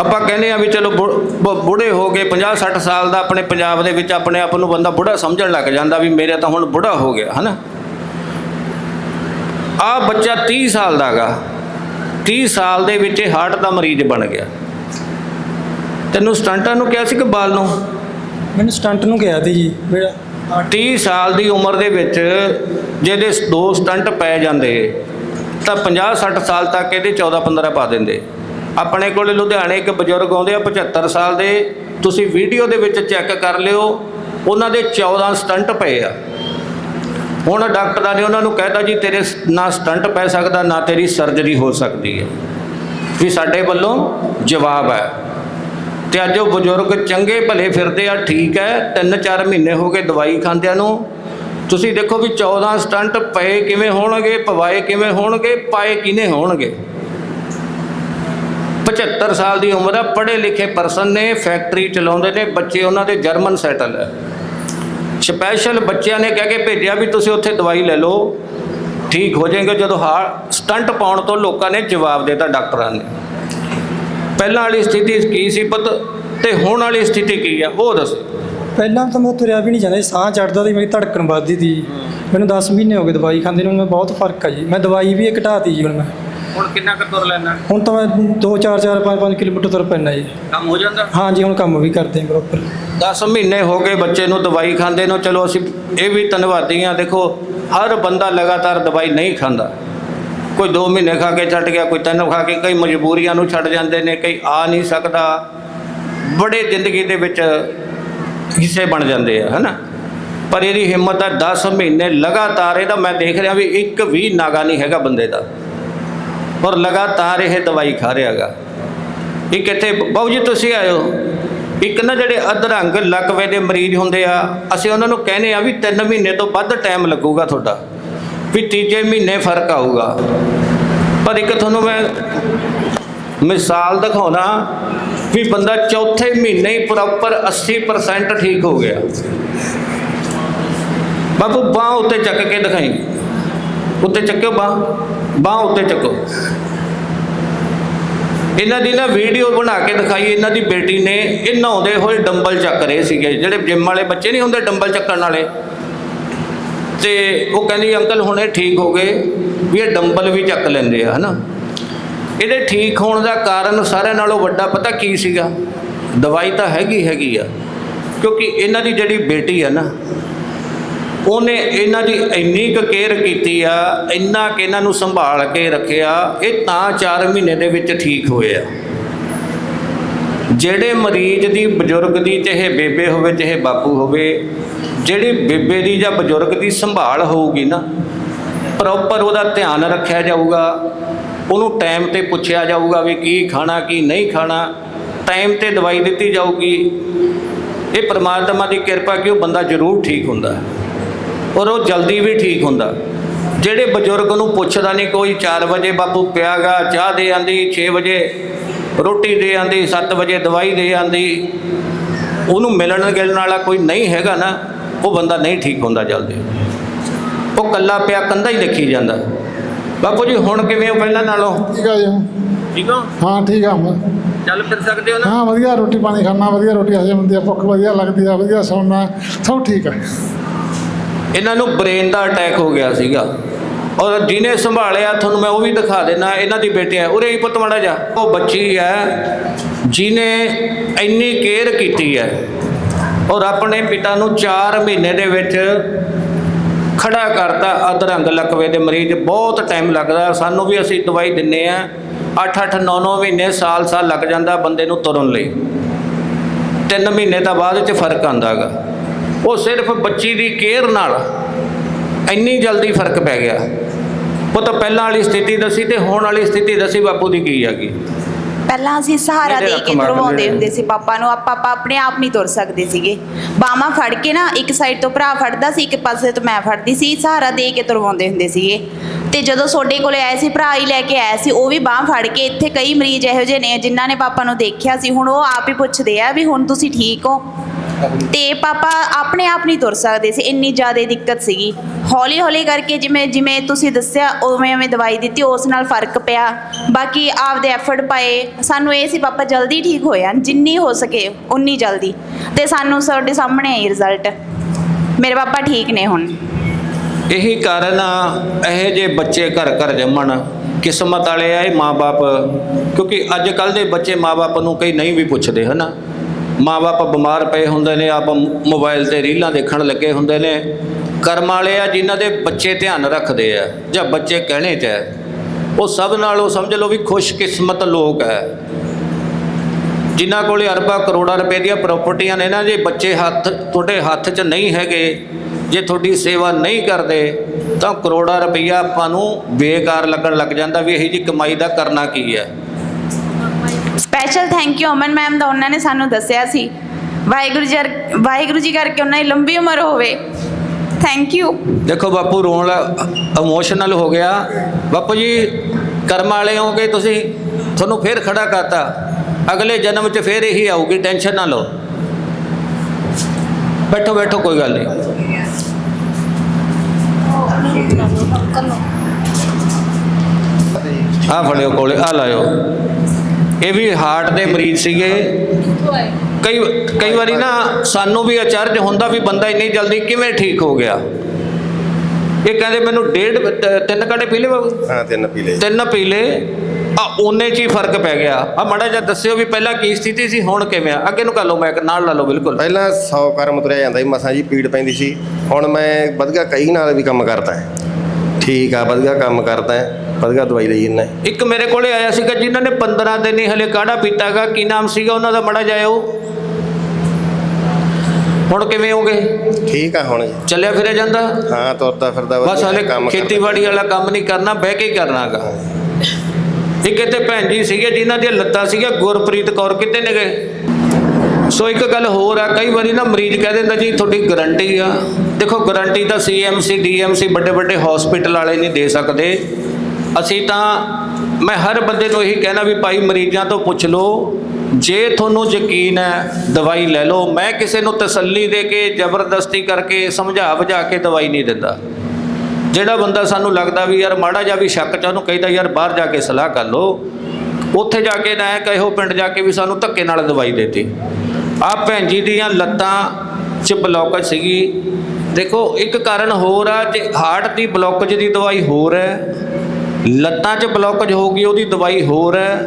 ਆਪਾਂ ਕਹਿੰਦੇ ਆ ਵੀ ਚਲੋ ਬੁੜੇ ਹੋ ਗਏ 50 60 ਸਾਲ ਦਾ ਆਪਣੇ ਪੰਜਾਬ ਦੇ ਵਿੱਚ ਆਪਣੇ ਆਪ ਨੂੰ ਬੰਦਾ ਬੁੜਾ ਸਮਝਣ ਲੱਗ ਜਾਂਦਾ ਵੀ ਮੇਰਾ ਤਾਂ ਹੁਣ ਬੁੜਾ ਹੋ ਗਿਆ ਹਨਾ? ਆ ਬੱਚਾ 30 ਸਾਲ ਦਾ ਹੈਗਾ। 30 ਸਾਲ ਦੇ ਵਿੱਚ ਹਾਰਟ ਦਾ ਮਰੀਜ਼ ਬਣ ਗਿਆ। ਤੈਨੂੰ ਸਟੰਟਾਂ ਨੂੰ ਕਿਹਾ ਸੀ ਕਿ ਬਾਲ ਨੂੰ? ਮੈਨੂੰ ਸਟੰਟ ਨੂੰ ਗਿਆ ਸੀ ਜੀ ਮੇਰਾ 30 ਸਾਲ ਦੀ ਉਮਰ ਦੇ ਵਿੱਚ ਜਿਹਦੇ ਦੋ ਸਟੰਟ ਪੈ ਜਾਂਦੇ ਤਾਂ 50 60 ਸਾਲ ਤੱਕ ਇਹਦੇ 14 15 ਪਾ ਦਿੰਦੇ। ਆਪਣੇ ਕੋਲੇ ਲੁਧਿਆਣੇ ਇੱਕ ਬਜ਼ੁਰਗ ਆਉਂਦੇ ਆ 75 ਸਾਲ ਦੇ। ਤੁਸੀਂ ਵੀਡੀਓ ਦੇ ਵਿੱਚ ਚੈੱਕ ਕਰ ਲਿਓ ਉਹਨਾਂ ਦੇ 14 ਸਟੰਟ ਪਏ ਆ। ਹੁਣ ਡਾਕਟਰਾਂ ਨੇ ਉਹਨਾਂ ਨੂੰ ਕਹਿਤਾ ਜੀ, ਤੇਰੇ ਨਾ ਸਟੰਟ ਪੈ ਸਕਦਾ, ਨਾ ਤੇਰੀ ਸਰਜਰੀ ਹੋ ਸਕਦੀ ਹੈ। ਵੀ ਸਾਡੇ ਵੱਲੋਂ ਜਵਾਬ ਹੈ। ਤੇ ਅੱਜ ਉਹ ਬਜ਼ੁਰਗ ਚੰਗੇ ਭਲੇ ਫਿਰਦੇ ਆ, ਠੀਕ ਹੈ 3-4 ਮਹੀਨੇ ਹੋ ਗਏ ਦਵਾਈ ਖਾਂਦਿਆਂ ਨੂੰ। ਤੁਸੀਂ ਦੇਖੋ ਵੀ 14 ਸਟੰਟ ਪਏ ਕਿਵੇਂ ਹੋਣਗੇ, ਪਵਾਏ ਕਿਵੇਂ ਹੋਣਗੇ, ਪਾਏ ਕਿਨੇ ਹੋਣਗੇ। 75 ਸਾਲ ਦੀ ਉਮਰ ਆ, ਪੜ੍ਹੇ ਲਿਖੇ ਪਰਸਨ ਨੇ, ਫੈਕਟਰੀ ਚਲਾਉਂਦੇ ਨੇ, ਬੱਚੇ ਉਹਨਾਂ ਦੇ ਜਰਮਨ ਸੈਟਲ ਹੈ। ਸਪੈਸ਼ਲ ਬੱਚਿਆਂ ਨੇ ਕਹਿ ਕੇ ਭੇਜਿਆ ਵੀ ਤੁਸੀਂ ਉੱਥੇ ਦਵਾਈ ਲੈ ਲਓ। ਠੀਕ ਹੋ ਜਾਏਗਾ। ਜਦੋਂ ਹਾਰ ਸਟੰਟ ਪਾਉਣ ਤੋਂ ਲੋਕਾਂ ਨੇ ਜਵਾਬ ਦਿੱਤਾ ਡਾਕਟਰਾਂ ਨੇ। ਪਹਿਲਾਂ ਵਾਲੀ ਸਥਿਤੀ ਕੀ ਸੀ ਪਤ? ਤੇ ਹੁਣ ਵਾਲੀ ਸਥਿਤੀ ਕੀ ਆ? ਉਹ ਦੱਸੋ। ਪਹਿਲਾਂ ਤਾਂ ਮੈਂ ਤੁਰਿਆ ਵੀ ਨਹੀਂ ਜਾਂਦਾ ਸਾਹ ਚੜਦਾ ਸੀ, ਮੇਰੀ ਧੜਕਣ ਵੱਧਦੀ ਸੀ। ਮੈਨੂੰ 10 ਮਹੀਨੇ ਹੋ ਗਏ ਦਵਾਈ ਖਾਂਦੇ ਨੂੰ। ਮੈਂ ਬਹੁਤ ਫ਼ਰਕ ਆ ਜੀ। ਮੈਂ ਦਵਾਈ ਵੀ ਘਟਾਤੀ ਜੀ ਹੁਣ ਮੈਂ। ਹੁਣ ਕਿੰਨਾ ਕੁ ਤੁਰ ਲੈਣਾ ਹੁਣ ਤਾਂ ਮੈਂ 2 4 4 5 5 ਕਿਲੋਮੀਟਰ ਤੁਰ ਪੈਂਦਾ ਜੀ। ਕੰਮ ਹੋ ਜਾਂਦਾ? ਹਾਂ ਜੀ ਹੁਣ ਕੰਮ ਵੀ ਕਰਦੇ ਹਾਂ ਪ੍ਰੋਪਰ 10 ਮਹੀਨੇ ਹੋ ਗਏ ਬੱਚੇ ਨੂੰ ਦਵਾਈ ਖਾਂਦੇ ਨੂੰ ਚਲੋ ਅਸੀਂ ਇਹ ਵੀ ਧੰਨਵਾਦੀ ਹਾਂ ਦੇਖੋ ਹਰ ਬੰਦਾ ਲਗਾਤਾਰ ਦਵਾਈ ਨਹੀਂ ਖਾਂਦਾ। ਕੋਈ 2 ਮਹੀਨੇ ਖਾ ਕੇ ਛੱਡ ਗਿਆ ਕੋਈ ਤਿੰਨ ਖਾ ਕੇ ਕਈ ਮਜਬੂਰੀਆਂ ਨੂੰ ਛੱਡ ਜਾਂਦੇ ਨੇ ਕਈ ਆ ਨਹੀਂ ਸਕਦਾ। ਬੜੇ ਜ਼ਿੰਦਗੀ ਦੇ ਵਿੱਚ ਹਿੱਸੇ ਬਣ ਜਾਂਦੇ ਆ ਹਨਾ? ਪਰ ਇਹਦੀ ਹਿੰਮਤ ਹੈ 10 ਮਹੀਨੇ ਲਗਾਤਾਰ ਇਹਦਾ ਮੈਂ ਦੇਖ ਰਿਹਾ ਵੀ ਇੱਕ ਵੀ ਨਾਗਾ ਨਹੀਂ ਹੈਗਾ ਬੰਦੇ ਦਾ। ਔਰ ਲਗਾਤਾਰ ਇਹ ਦਵਾਈ ਖਾ ਰਿਹਾ ਹੈਗਾ ਇੱਕ ਇੱਥੇ ਬਾਬੂ ਜੀ ਤੁਸੀਂ ਆਇਓ। ਇੱਕ ਨਾ ਜਿਹੜੇ ਅਧਰੰਗ ਲਕਵੇ ਦੇ ਮਰੀਜ਼ ਹੁੰਦੇ ਆ, ਅਸੀਂ ਉਹਨਾਂ ਨੂੰ ਕਹਿੰਦੇ ਆ ਵੀ 3 ਮਹੀਨੇ ਤੋਂ ਵੱਧ ਟਾਈਮ ਲੱਗੂਗਾ ਤੁਹਾਡਾ, ਵੀ ਤੀਜੇ ਮਹੀਨੇ ਫ਼ਰਕ ਆਊਗਾ। ਪਰ ਇੱਕ ਤੁਹਾਨੂੰ ਮੈਂ ਮਿਸਾਲ ਦਿਖਾਉਣਾ ਵੀ ਬੰਦਾ ਚੌਥੇ ਮਹੀਨੇ ਹੀ ਪ੍ਰੋਪਰ 80% ਠੀਕ ਹੋ ਗਿਆ। ਬਾਬੂ ਬਾਹ ਉੱਤੇ ਚੱਕ ਕੇ ਦਿਖਾਈ। ਉੱਤੇ ਚੱਕਿਓ ਬਾਹ। ਬਾਹ ਉੱਤੇ ਚੱਕੋ। ਇਹਨਾਂ ਦੀ ਨਾ ਵੀਡੀਓ ਬਣਾ ਕੇ ਦਿਖਾਈ, ਇਹਨਾਂ ਦੀ ਬੇਟੀ ਨੇ ਇਹ ਨਹਾਉਂਦੇ ਹੋਏ ਡੰਬਲ ਚੱਕ ਰਹੇ ਸੀਗੇ। ਜਿਹੜੇ ਜਿਮ ਵਾਲੇ ਬੱਚੇ ਨਹੀਂ ਹੁੰਦੇ ਡੰਬਲ ਚੱਕਣ ਵਾਲੇ। ਤੇ ਉਹ ਕਹਿੰਦੀ, ਅੰਕਲ, ਹੁਣ ਇਹ ਠੀਕ ਹੋ ਗਏ ਵੀ ਇਹ ਡੰਬਲ ਵੀ ਚੱਕ ਲੈਂਦੇ ਆ, ਹਨਾ? ਇਹਦੇ ਠੀਕ ਹੋਣ ਦਾ ਕਾਰਨ ਸਾਰਿਆਂ ਨਾਲੋਂ ਵੱਡਾ ਪਤਾ ਕੀ ਸੀਗਾ? ਦਵਾਈ ਤਾਂ ਹੈਗੀ ਹੈਗੀ ਆ। ਕਿਉਂਕਿ ਇਹਨਾਂ ਦੀ ਜਿਹੜੀ ਬੇਟੀ ਆ ਨਾ ਉਹਨੇ ਇਹਨਾਂ ਦੀ ਇੰਨੀ ਕੁ ਕੇਅਰ ਕੀਤੀ ਆ, ਇੰਨਾ ਕਿ ਇਹਨਾਂ ਨੂੰ ਸੰਭਾਲ ਕੇ ਰੱਖਿਆ, ਇਹ ਤਾਂ 4 ਮਹੀਨੇ ਦੇ ਵਿੱਚ ਠੀਕ ਹੋਏ ਆ। ਜਿਹੜੇ ਮਰੀਜ਼ ਦੀ, ਬਜ਼ੁਰਗ ਦੀ, ਚਾਹੇ ਬੇਬੇ ਹੋਵੇ, ਚਾਹੇ ਬਾਪੂ ਹੋਵੇ, ਜਿਹੜੀ ਬੇਬੇ ਦੀ ਜਾਂ ਬਜ਼ੁਰਗ ਦੀ ਸੰਭਾਲ ਹੋਊਗੀ ਨਾ ਪ੍ਰੋਪਰ ਉਹਦਾ ਧਿਆਨ ਰੱਖਿਆ ਜਾਊਗਾ, ਉਹਨੂੰ ਟਾਈਮ ਤੇ ਪੁੱਛਿਆ ਜਾਊਗਾ ਵੀ ਕੀ ਖਾਣਾ, ਕੀ ਨਹੀਂ ਖਾਣਾ ਟਾਈਮ ਤੇ ਦਵਾਈ ਦਿੱਤੀ ਜਾਊਗੀ। ਇਹ ਪਰਮਾਤਮਾ ਦੀ ਕਿਰਪਾ ਕਿ ਉਹ ਬੰਦਾ ਜ਼ਰੂਰ ਠੀਕ ਹੁੰਦਾ ਹੈ। ਔਰ ਉਹ ਜਲਦੀ ਵੀ ਠੀਕ ਹੁੰਦਾ। ਜਿਹੜੇ ਬਜ਼ੁਰਗ ਨੂੰ ਪੁੱਛਦਾ ਨਹੀਂ ਕੋਈ 4 ਵਜੇ ਬਾਪੂ ਪਿਆਗਾ ਚਾਹ ਦੇ ਆਂਦੀ 6 ਵਜੇ ਰੋਟੀ ਦੇ ਆਂਦੀ 7 ਵਜੇ ਦਵਾਈ ਦੇ ਆਂਦੀ ਉਹਨੂੰ ਮਿਲਣ ਗਿਲਣ ਵਾਲਾ ਕੋਈ ਨਹੀਂ ਹੈਗਾ ਨਾ ਉਹ ਬੰਦਾ ਨਹੀਂ ਠੀਕ ਹੁੰਦਾ ਜਲਦੀ। ਉਹ ਕੱਲਾ ਪਿਆ ਕੰਧਾ ਹੀ ਦੇਖੀ ਜਾਂਦਾ। ਬਾਪੂ ਜੀ ਹੁਣ ਕਿਵੇਂ ਹੋ ਪਹਿਲਾਂ ਨਾਲੋਂ? ਠੀਕ ਆ ਜੀ। ਠੀਕ ਹੋ? ਹਾਂ ਠੀਕ ਆ। ਮੈਂ ਚੱਲ ਫਿਰ ਸਕਦੇ ਹੋ ਨਾ? ਹਾਂ ਵਧੀਆ ਰੋਟੀ ਪਾਣੀ ਖਾਣਾ ਵਧੀਆ ਰੋਟੀ ਹਜਮ ਹੁੰਦੀ ਆ ਭੁੱਖ ਵਧੀਆ ਲੱਗਦੀ ਆ ਵਧੀਆ ਸੌਣਾ ਸਭ ਠੀਕ ਆ। ਇਹਨਾਂ ਨੂੰ ਬ੍ਰੇਨ ਦਾ ਅਟੈਕ ਹੋ ਗਿਆ ਸੀਗਾ। ਔਰ ਜਿਹਨੇ ਸੰਭਾਲਿਆ, ਤੁਹਾਨੂੰ ਮੈਂ ਉਹ ਵੀ ਦਿਖਾ ਦੇਣਾ ਇਹਨਾਂ ਦੀ ਬੇਟੀ ਉਰੇ ਹੀ ਪੁੱਤ ਮਾੜਾ ਜਾ ਉਹ ਬੱਚੀ ਹੈ, ਜਿਹਨੇ ਇੰਨੀ ਕੇਅਰ ਕੀਤੀ ਹੈ। ਔਰ ਆਪਣੇ ਪਿਤਾ ਨੂੰ 4 ਮਹੀਨੇ ਦੇ ਵਿੱਚ ਖੜਾ ਕਰਤਾ ਅਧਰੰਗ ਲਕਵੇ ਦੇ ਮਰੀਜ਼। ਬਹੁਤ ਟਾਈਮ ਲੱਗਦਾ, ਸਾਨੂੰ ਵੀ ਅਸੀਂ ਦਵਾਈ ਦਿੰਨੇ ਆ। 8-8 9-9 ਮਹੀਨੇ, ਸਾਲ-ਸਾਲ ਲੱਗ ਜਾਂਦਾ ਬੰਦੇ ਨੂੰ ਤੁਰਨ ਲਈ। 3 ਮਹੀਨੇ ਤਾਂ ਬਾਅਦ ਚ ਫ਼ਰਕ ਆਂਦਾਗਾ ਉਹ ਸਿਰਫ ਬੱਚੀ ਦੀ ਕੇਅਰ ਨਾਲ ਇੰਨੀ ਜਲਦੀ ਫ਼ਰਕ ਪੈ ਗਿਆ। ਉਹ ਤਾਂ ਪਹਿਲਾਂ ਵਾਲੀ ਸਥਿਤੀ ਦੱਸੀ ਤੇ ਹੁਣ ਵਾਲੀ ਸਥਿਤੀ ਦੱਸੀ ਬਾਪੂ ਦੀ ਕੀ ਹੈਗੀ। ਪਹਿਲਾਂ ਅਸੀਂ ਸਹਾਰਾ ਦੇ ਕੇ ਜਿਹੜੇ। ਹੁੰਦੇ ਸੀ ਪਾਪਾ ਨੂੰ। ਆਪਾਂ ਆਪਾਂ ਆਪਣੇ ਆਪ ਨਹੀਂ ਤੁਰ ਸਕਦੇ ਸੀਗੇ। ਬਾਹਾਂ ਫੜ ਕੇ ਨਾ ਇੱਕ ਸਾਈਡ ਤੋਂ ਭਰਾ ਫੜਦਾ ਸੀ ਇੱਕ ਪਾਸੇ ਤੋਂ ਮੈਂ ਫੜਦੀ ਸੀ। ਸਹਾਰਾ ਦੇ ਕੇ ਤੁਰਵਾਉਂਦੇ ਹੁੰਦੇ ਸੀਗੇ। ਤੇ ਜਦੋਂ ਤੁਹਾਡੇ ਕੋਲੇ ਆਏ ਸੀ ਭਰਾ ਹੀ ਲੈ ਕੇ ਆਇਆ ਸੀ ਉਹ ਵੀ ਬਾਹ ਫੜ ਕੇ ਇੱਥੇ ਕਈ ਮਰੀਜ਼ ਇਹੋ ਜਿਹੇ ਨੇ ਜਿਨ੍ਹਾਂ ਨੇ ਪਾਪਾ ਨੂੰ ਦੇਖਿਆ ਸੀ। ਹੁਣ ਉਹ ਆਪ ਹੀ ਪੁੱਛਦੇ ਆ ਵੀ ਹੁਣ ਤੁਸੀਂ ਠੀਕ ਹੋ? ਤੇ ਪਾਪਾ ਆਪਣੇ ਆਪ ਨਹੀਂ ਤੁਰ ਸਕਦੇ ਸੀ, ਇੰਨੀ ਜ਼ਿਆਦਾ ਦਿੱਕਤ ਸੀਗੀ। ਹੌਲੀ ਹੌਲੀ ਕਰਕੇ ਜਿਵੇਂ ਜਿਵੇਂ ਤੁਸੀਂ ਦੱਸਿਆ, ਉਵੇਂ ਉਵੇਂ ਦਵਾਈ ਦਿੱਤੀ, ਉਸ ਨਾਲ ਫ਼ਰਕ ਪਿਆ। ਬਾਕੀ ਆਪਦੇ ਐਫਰਟ ਪਾਏ। ਸਾਨੂੰ ਇਹ ਸੀ, ਪਾਪਾ ਜਲਦੀ ਠੀਕ ਹੋ ਜਾਣ ਜਿੰਨੀ ਹੋ ਸਕੇ, ਉਨੀ ਜਲਦੀ। ਤੇ ਸਾਨੂੰ ਸਾਡੇ ਸਾਹਮਣੇ ਆਈ ਰਿਜ਼ਲਟ ਮੇਰੇ ਪਾਪਾ ਠੀਕ ਨੇ ਹੁਣ। ਇਹੀ ਕਾਰਨ ਆ, ਇਹ ਜੇ ਬੱਚੇ ਘਰ ਘਰ ਜੰਮਣ। ਕਿਸਮਤ ਵਾਲੇ ਆ ਇਹ ਮਾਪੇ ਕਿਉਂਕਿ ਅੱਜ ਕੱਲ ਦੇ ਬੱਚੇ ਮਾਪੇ ਨੂੰ ਕਈ ਨਹੀਂ ਵੀ ਪੁੱਛਦੇ, ਹਨਾ? ਮਾਪੇ ਬਿਮਾਰ ਪਏ ਹੁੰਦੇ ਨੇ, ਆਪ ਮੋਬਾਈਲ ਤੇ ਰੀਲਾਂ ਦੇਖਣ ਲੱਗੇ ਹੁੰਦੇ ਨੇ। ਕਰਮ ਵਾਲੇ ਆ ਜਿਨ੍ਹਾਂ ਦੇ ਬੱਚੇ ਧਿਆਨ ਰੱਖਦੇ ਆ, ਜਾਂ ਬੱਚੇ ਕਹਿਣੇ ਚ ਹੈ ਉਹ ਸਭ ਨਾਲ ਉਹ ਸਮਝ ਲਓ ਵੀ ਖੁਸ਼ਕਿਸਮਤ ਲੋਕ ਹੈ ਜਿਨ੍ਹਾਂ ਕੋਲੇ ਅਰਬਾਂ ਕਰੋੜਾਂ ਰੁਪਏ ਦੀਆਂ ਪ੍ਰਾਪਰਟੀਆਂ ਨੇ ਨਾ, ਜੇ ਬੱਚੇ ਹੱਥ, ਤੁਹਾਡੇ ਹੱਥ 'ਚ ਨਹੀਂ ਹੈਗੇ, ਜੇ ਤੁਹਾਡੀ ਸੇਵਾ ਨਹੀਂ ਕਰਦੇ, ਤਾਂ ਕਰੋੜਾਂ ਰੁਪਈਆ ਆਪਾਂ ਨੂੰ ਬੇਕਾਰ ਲੱਗਣ ਲੱਗ ਜਾਂਦਾ ਵੀ ਇਹ ਜੀ ਕਮਾਈ ਦਾ ਕਰਨਾ ਕੀ ਹੈ special thank you Aman ma'am ਦਾ, ਉਹਨਾਂ ਨੇ ਸਾਨੂੰ ਦੱਸਿਆ ਸੀ। ਵਾਹਿਗੁਰੂ ਜੀ ਵਾਹਿਗੁਰੂ ਜੀ ਕਰਕੇ ਉਹਨਾਂ ਦੀ ਲੰਬੀ ਉਮਰ ਹੋਵੇ। ਥੈਂਕ ਯੂ ਦੇਖੋ ਬਾਪੂ, ਰੋਣ ਇਮੋਸ਼ਨਲ ਹੋ ਗਿਆ। ਬਾਪੂ ਜੀ, ਕਰਮ ਵਾਲੇ ਹੋਗੇ ਤੁਸੀਂ, ਤੁਹਾਨੂੰ ਫੇਰ ਖੜਾ ਕਰਤਾ। ਅਗਲੇ ਜਨਮ 'ਚ ਫੇਰ ਇਹੀ ਆਊਗੀ, ਟੈਨਸ਼ਨ ਨਾ ਲਓ। ਬੈਠੋ ਬੈਠੋ, ਕੋਈ ਗੱਲ ਨਹੀਂ। ਆ ਫੜਿਓ ਕੋਲੇ ਆ ਲਾਇਓ। ਇਹ ਵੀ ਹਾਰਟ ਦੇ ਮਰੀਜ਼ ਸੀਗੇ। ਕਈ ਕਈ ਵਾਰੀ ਨਾ ਸਾਨੂੰ ਵੀ ਅਚਰਜ ਹੁੰਦਾ ਵੀ ਬੰਦਾ ਇੰਨੀ ਜਲਦੀ ਕਿਵੇਂ ਠੀਕ ਹੋ ਗਿਆ। ਇਹ ਕਹਿੰਦੇ ਮੈਨੂੰ ਡੇਢ ਤਿੰਨ ਘੰਟੇ ਪੀ ਲਏ ਬਾਬੂ? ਹਾਂ ਤਿੰਨ ਪੀਲੇ ਤਿੰਨ ਪੀ ਲਏ। ਆ ਉਹਨੇ ਚ ਹੀ ਫ਼ਰਕ ਪੈ ਗਿਆ। ਆ ਮਾੜਾ ਜਿਹਾ ਦੱਸਿਓ ਵੀ ਪਹਿਲਾਂ ਕੀ ਸਥਿਤੀ ਸੀ ਹੁਣ ਕਿਵੇਂ ਆ? ਅੱਗੇ ਨੂੰ ਕਰ ਲਓ ਮੈਂ ਨਾਲ ਲਾ ਲਓ ਬਿਲਕੁਲ। ਪਹਿਲਾਂ 100 ਕਰਮ ਤੁਰਿਆ ਜਾਂਦਾ ਸੀ ਮਸਾਂ ਜੀ ਪੀੜ ਪੈਂਦੀ ਸੀ। ਹੁਣ ਮੈਂ ਵਧੀਆ ਕਈ ਨਾਲ ਵੀ ਕੰਮ ਕਰਦਾ ਠੀਕ ਆ ਵਧੀਆ ਕੰਮ ਕਰਦਾ ਹੈ ਵਧੀਆ ਦਵਾਈ ਲਈ ਹੈ। ਇੱਕ ਮੇਰੇ ਕੋਲੇ ਆਇਆ ਸੀਗਾ ਜਿਨ੍ਹਾਂ ਨੇ 15 ਦਿਨ ਹੀ ਹਲੇ ਕਾੜਾ ਪੀਤਾਗਾ। ਕੀ ਨਾਮ ਸੀਗਾ ਉਹਨਾਂ ਦਾ? ਮੜਾ ਜਾਇਓ ਹੁਣ ਕਿਵੇਂ ਹੋਗੇ? ਠੀਕ ਆ ਹੁਣ ਜੀ। ਚੱਲਿਆ ਫਿਰਿਆ ਜਾਂਦਾ? ਹਾਂ ਤੁਰਦਾ ਫਿਰਦਾ ਬਸ ਹਲੇ। ਖੇਤੀਬਾੜੀ ਵਾਲਾ ਕੰਮ ਨਹੀਂ ਕਰਨਾ ਬਹਿ ਕੇ ਕਰਨਾਗਾ। ਇੱਕ ਇੱਥੇ ਭੈਣ ਜੀ ਸੀਗੇ ਜਿਨ੍ਹਾਂ ਦੀਆਂ ਲੱਤਾਂ ਸੀਗੀਆਂ। ਗੁਰਪ੍ਰੀਤ ਕੌਰ ਕਿਤੇ ਨੇ ਗਏ? ਸੋ ਇੱਕ ਗੱਲ ਹੋਰ ਆ ਕਈ ਵਾਰੀ ਨਾ ਮਰੀਜ਼ ਕਹਿ ਦਿੰਦਾ ਜੀ ਤੁਹਾਡੀ ਗਾਰੰਟੀ ਆ। ਦੇਖੋ ਗਾਰੰਟੀ ਤਾਂ ਸੀਐਮਸੀ ਡੀਐਮਸੀ ਵੱਡੇ ਵੱਡੇ ਹਸਪੀਟਲ ਵਾਲੇ ਨਹੀਂ ਦੇ ਸਕਦੇ। ਅਸੀਂ ਤਾਂ, ਮੈਂ ਹਰ ਬੰਦੇ ਨੂੰ ਇਹੀ ਕਹਿਣਾ ਵੀ ਭਾਈ ਮਰੀਜ਼ਾਂ ਤੋਂ ਪੁੱਛ ਲਓ, ਜੇ ਤੁਹਾਨੂੰ ਯਕੀਨ ਹੈ, ਦਵਾਈ ਲੈ ਲਓ। ਮੈਂ ਕਿਸੇ ਨੂੰ ਤਸੱਲੀ ਦੇ ਕੇ, ਜ਼ਬਰਦਸਤੀ ਕਰਕੇ, ਸਮਝਾ ਬੁਝਾ ਕੇ ਦਵਾਈ ਨਹੀਂ ਦਿੰਦਾ। ਜਿਹੜਾ ਬੰਦਾ ਸਾਨੂੰ ਲੱਗਦਾ ਵੀ ਯਾਰ ਮਾੜਾ ਜਿਹਾ ਵੀ ਸ਼ੱਕ ਚ ਉਹਨੂੰ ਕਹਿੰਦਾ ਯਾਰ ਬਾਹਰ ਜਾ ਕੇ ਸਲਾਹ ਕਰ ਲਓ। ਉੱਥੇ ਜਾ ਕੇ ਨਾ ਕਹੋ ਪਿੰਡ ਜਾ ਕੇ ਵੀ ਸਾਨੂੰ ਧੱਕੇ ਨਾਲ ਦਵਾਈ ਦੇਤੀ ਆ ਭੈਣ ਜੀ ਦੀਆਂ ਲੱਤਾਂ 'ਚ ਬਲੌਕੇਜ ਸੀਗੀ। ਦੇਖੋ, ਇੱਕ ਕਾਰਨ ਹੋਰ ਆ, ਜੇ ਹਾਰਟ ਦੀ ਬਲੌਕੇਜ ਦੀ ਦਵਾਈ ਹੋਰ ਹੈ ਲੱਤਾਂ 'ਚ ਬਲੌਕੇਜ ਹੋ ਗਈ, ਉਹਦੀ ਦਵਾਈ ਹੋਰ ਹੈ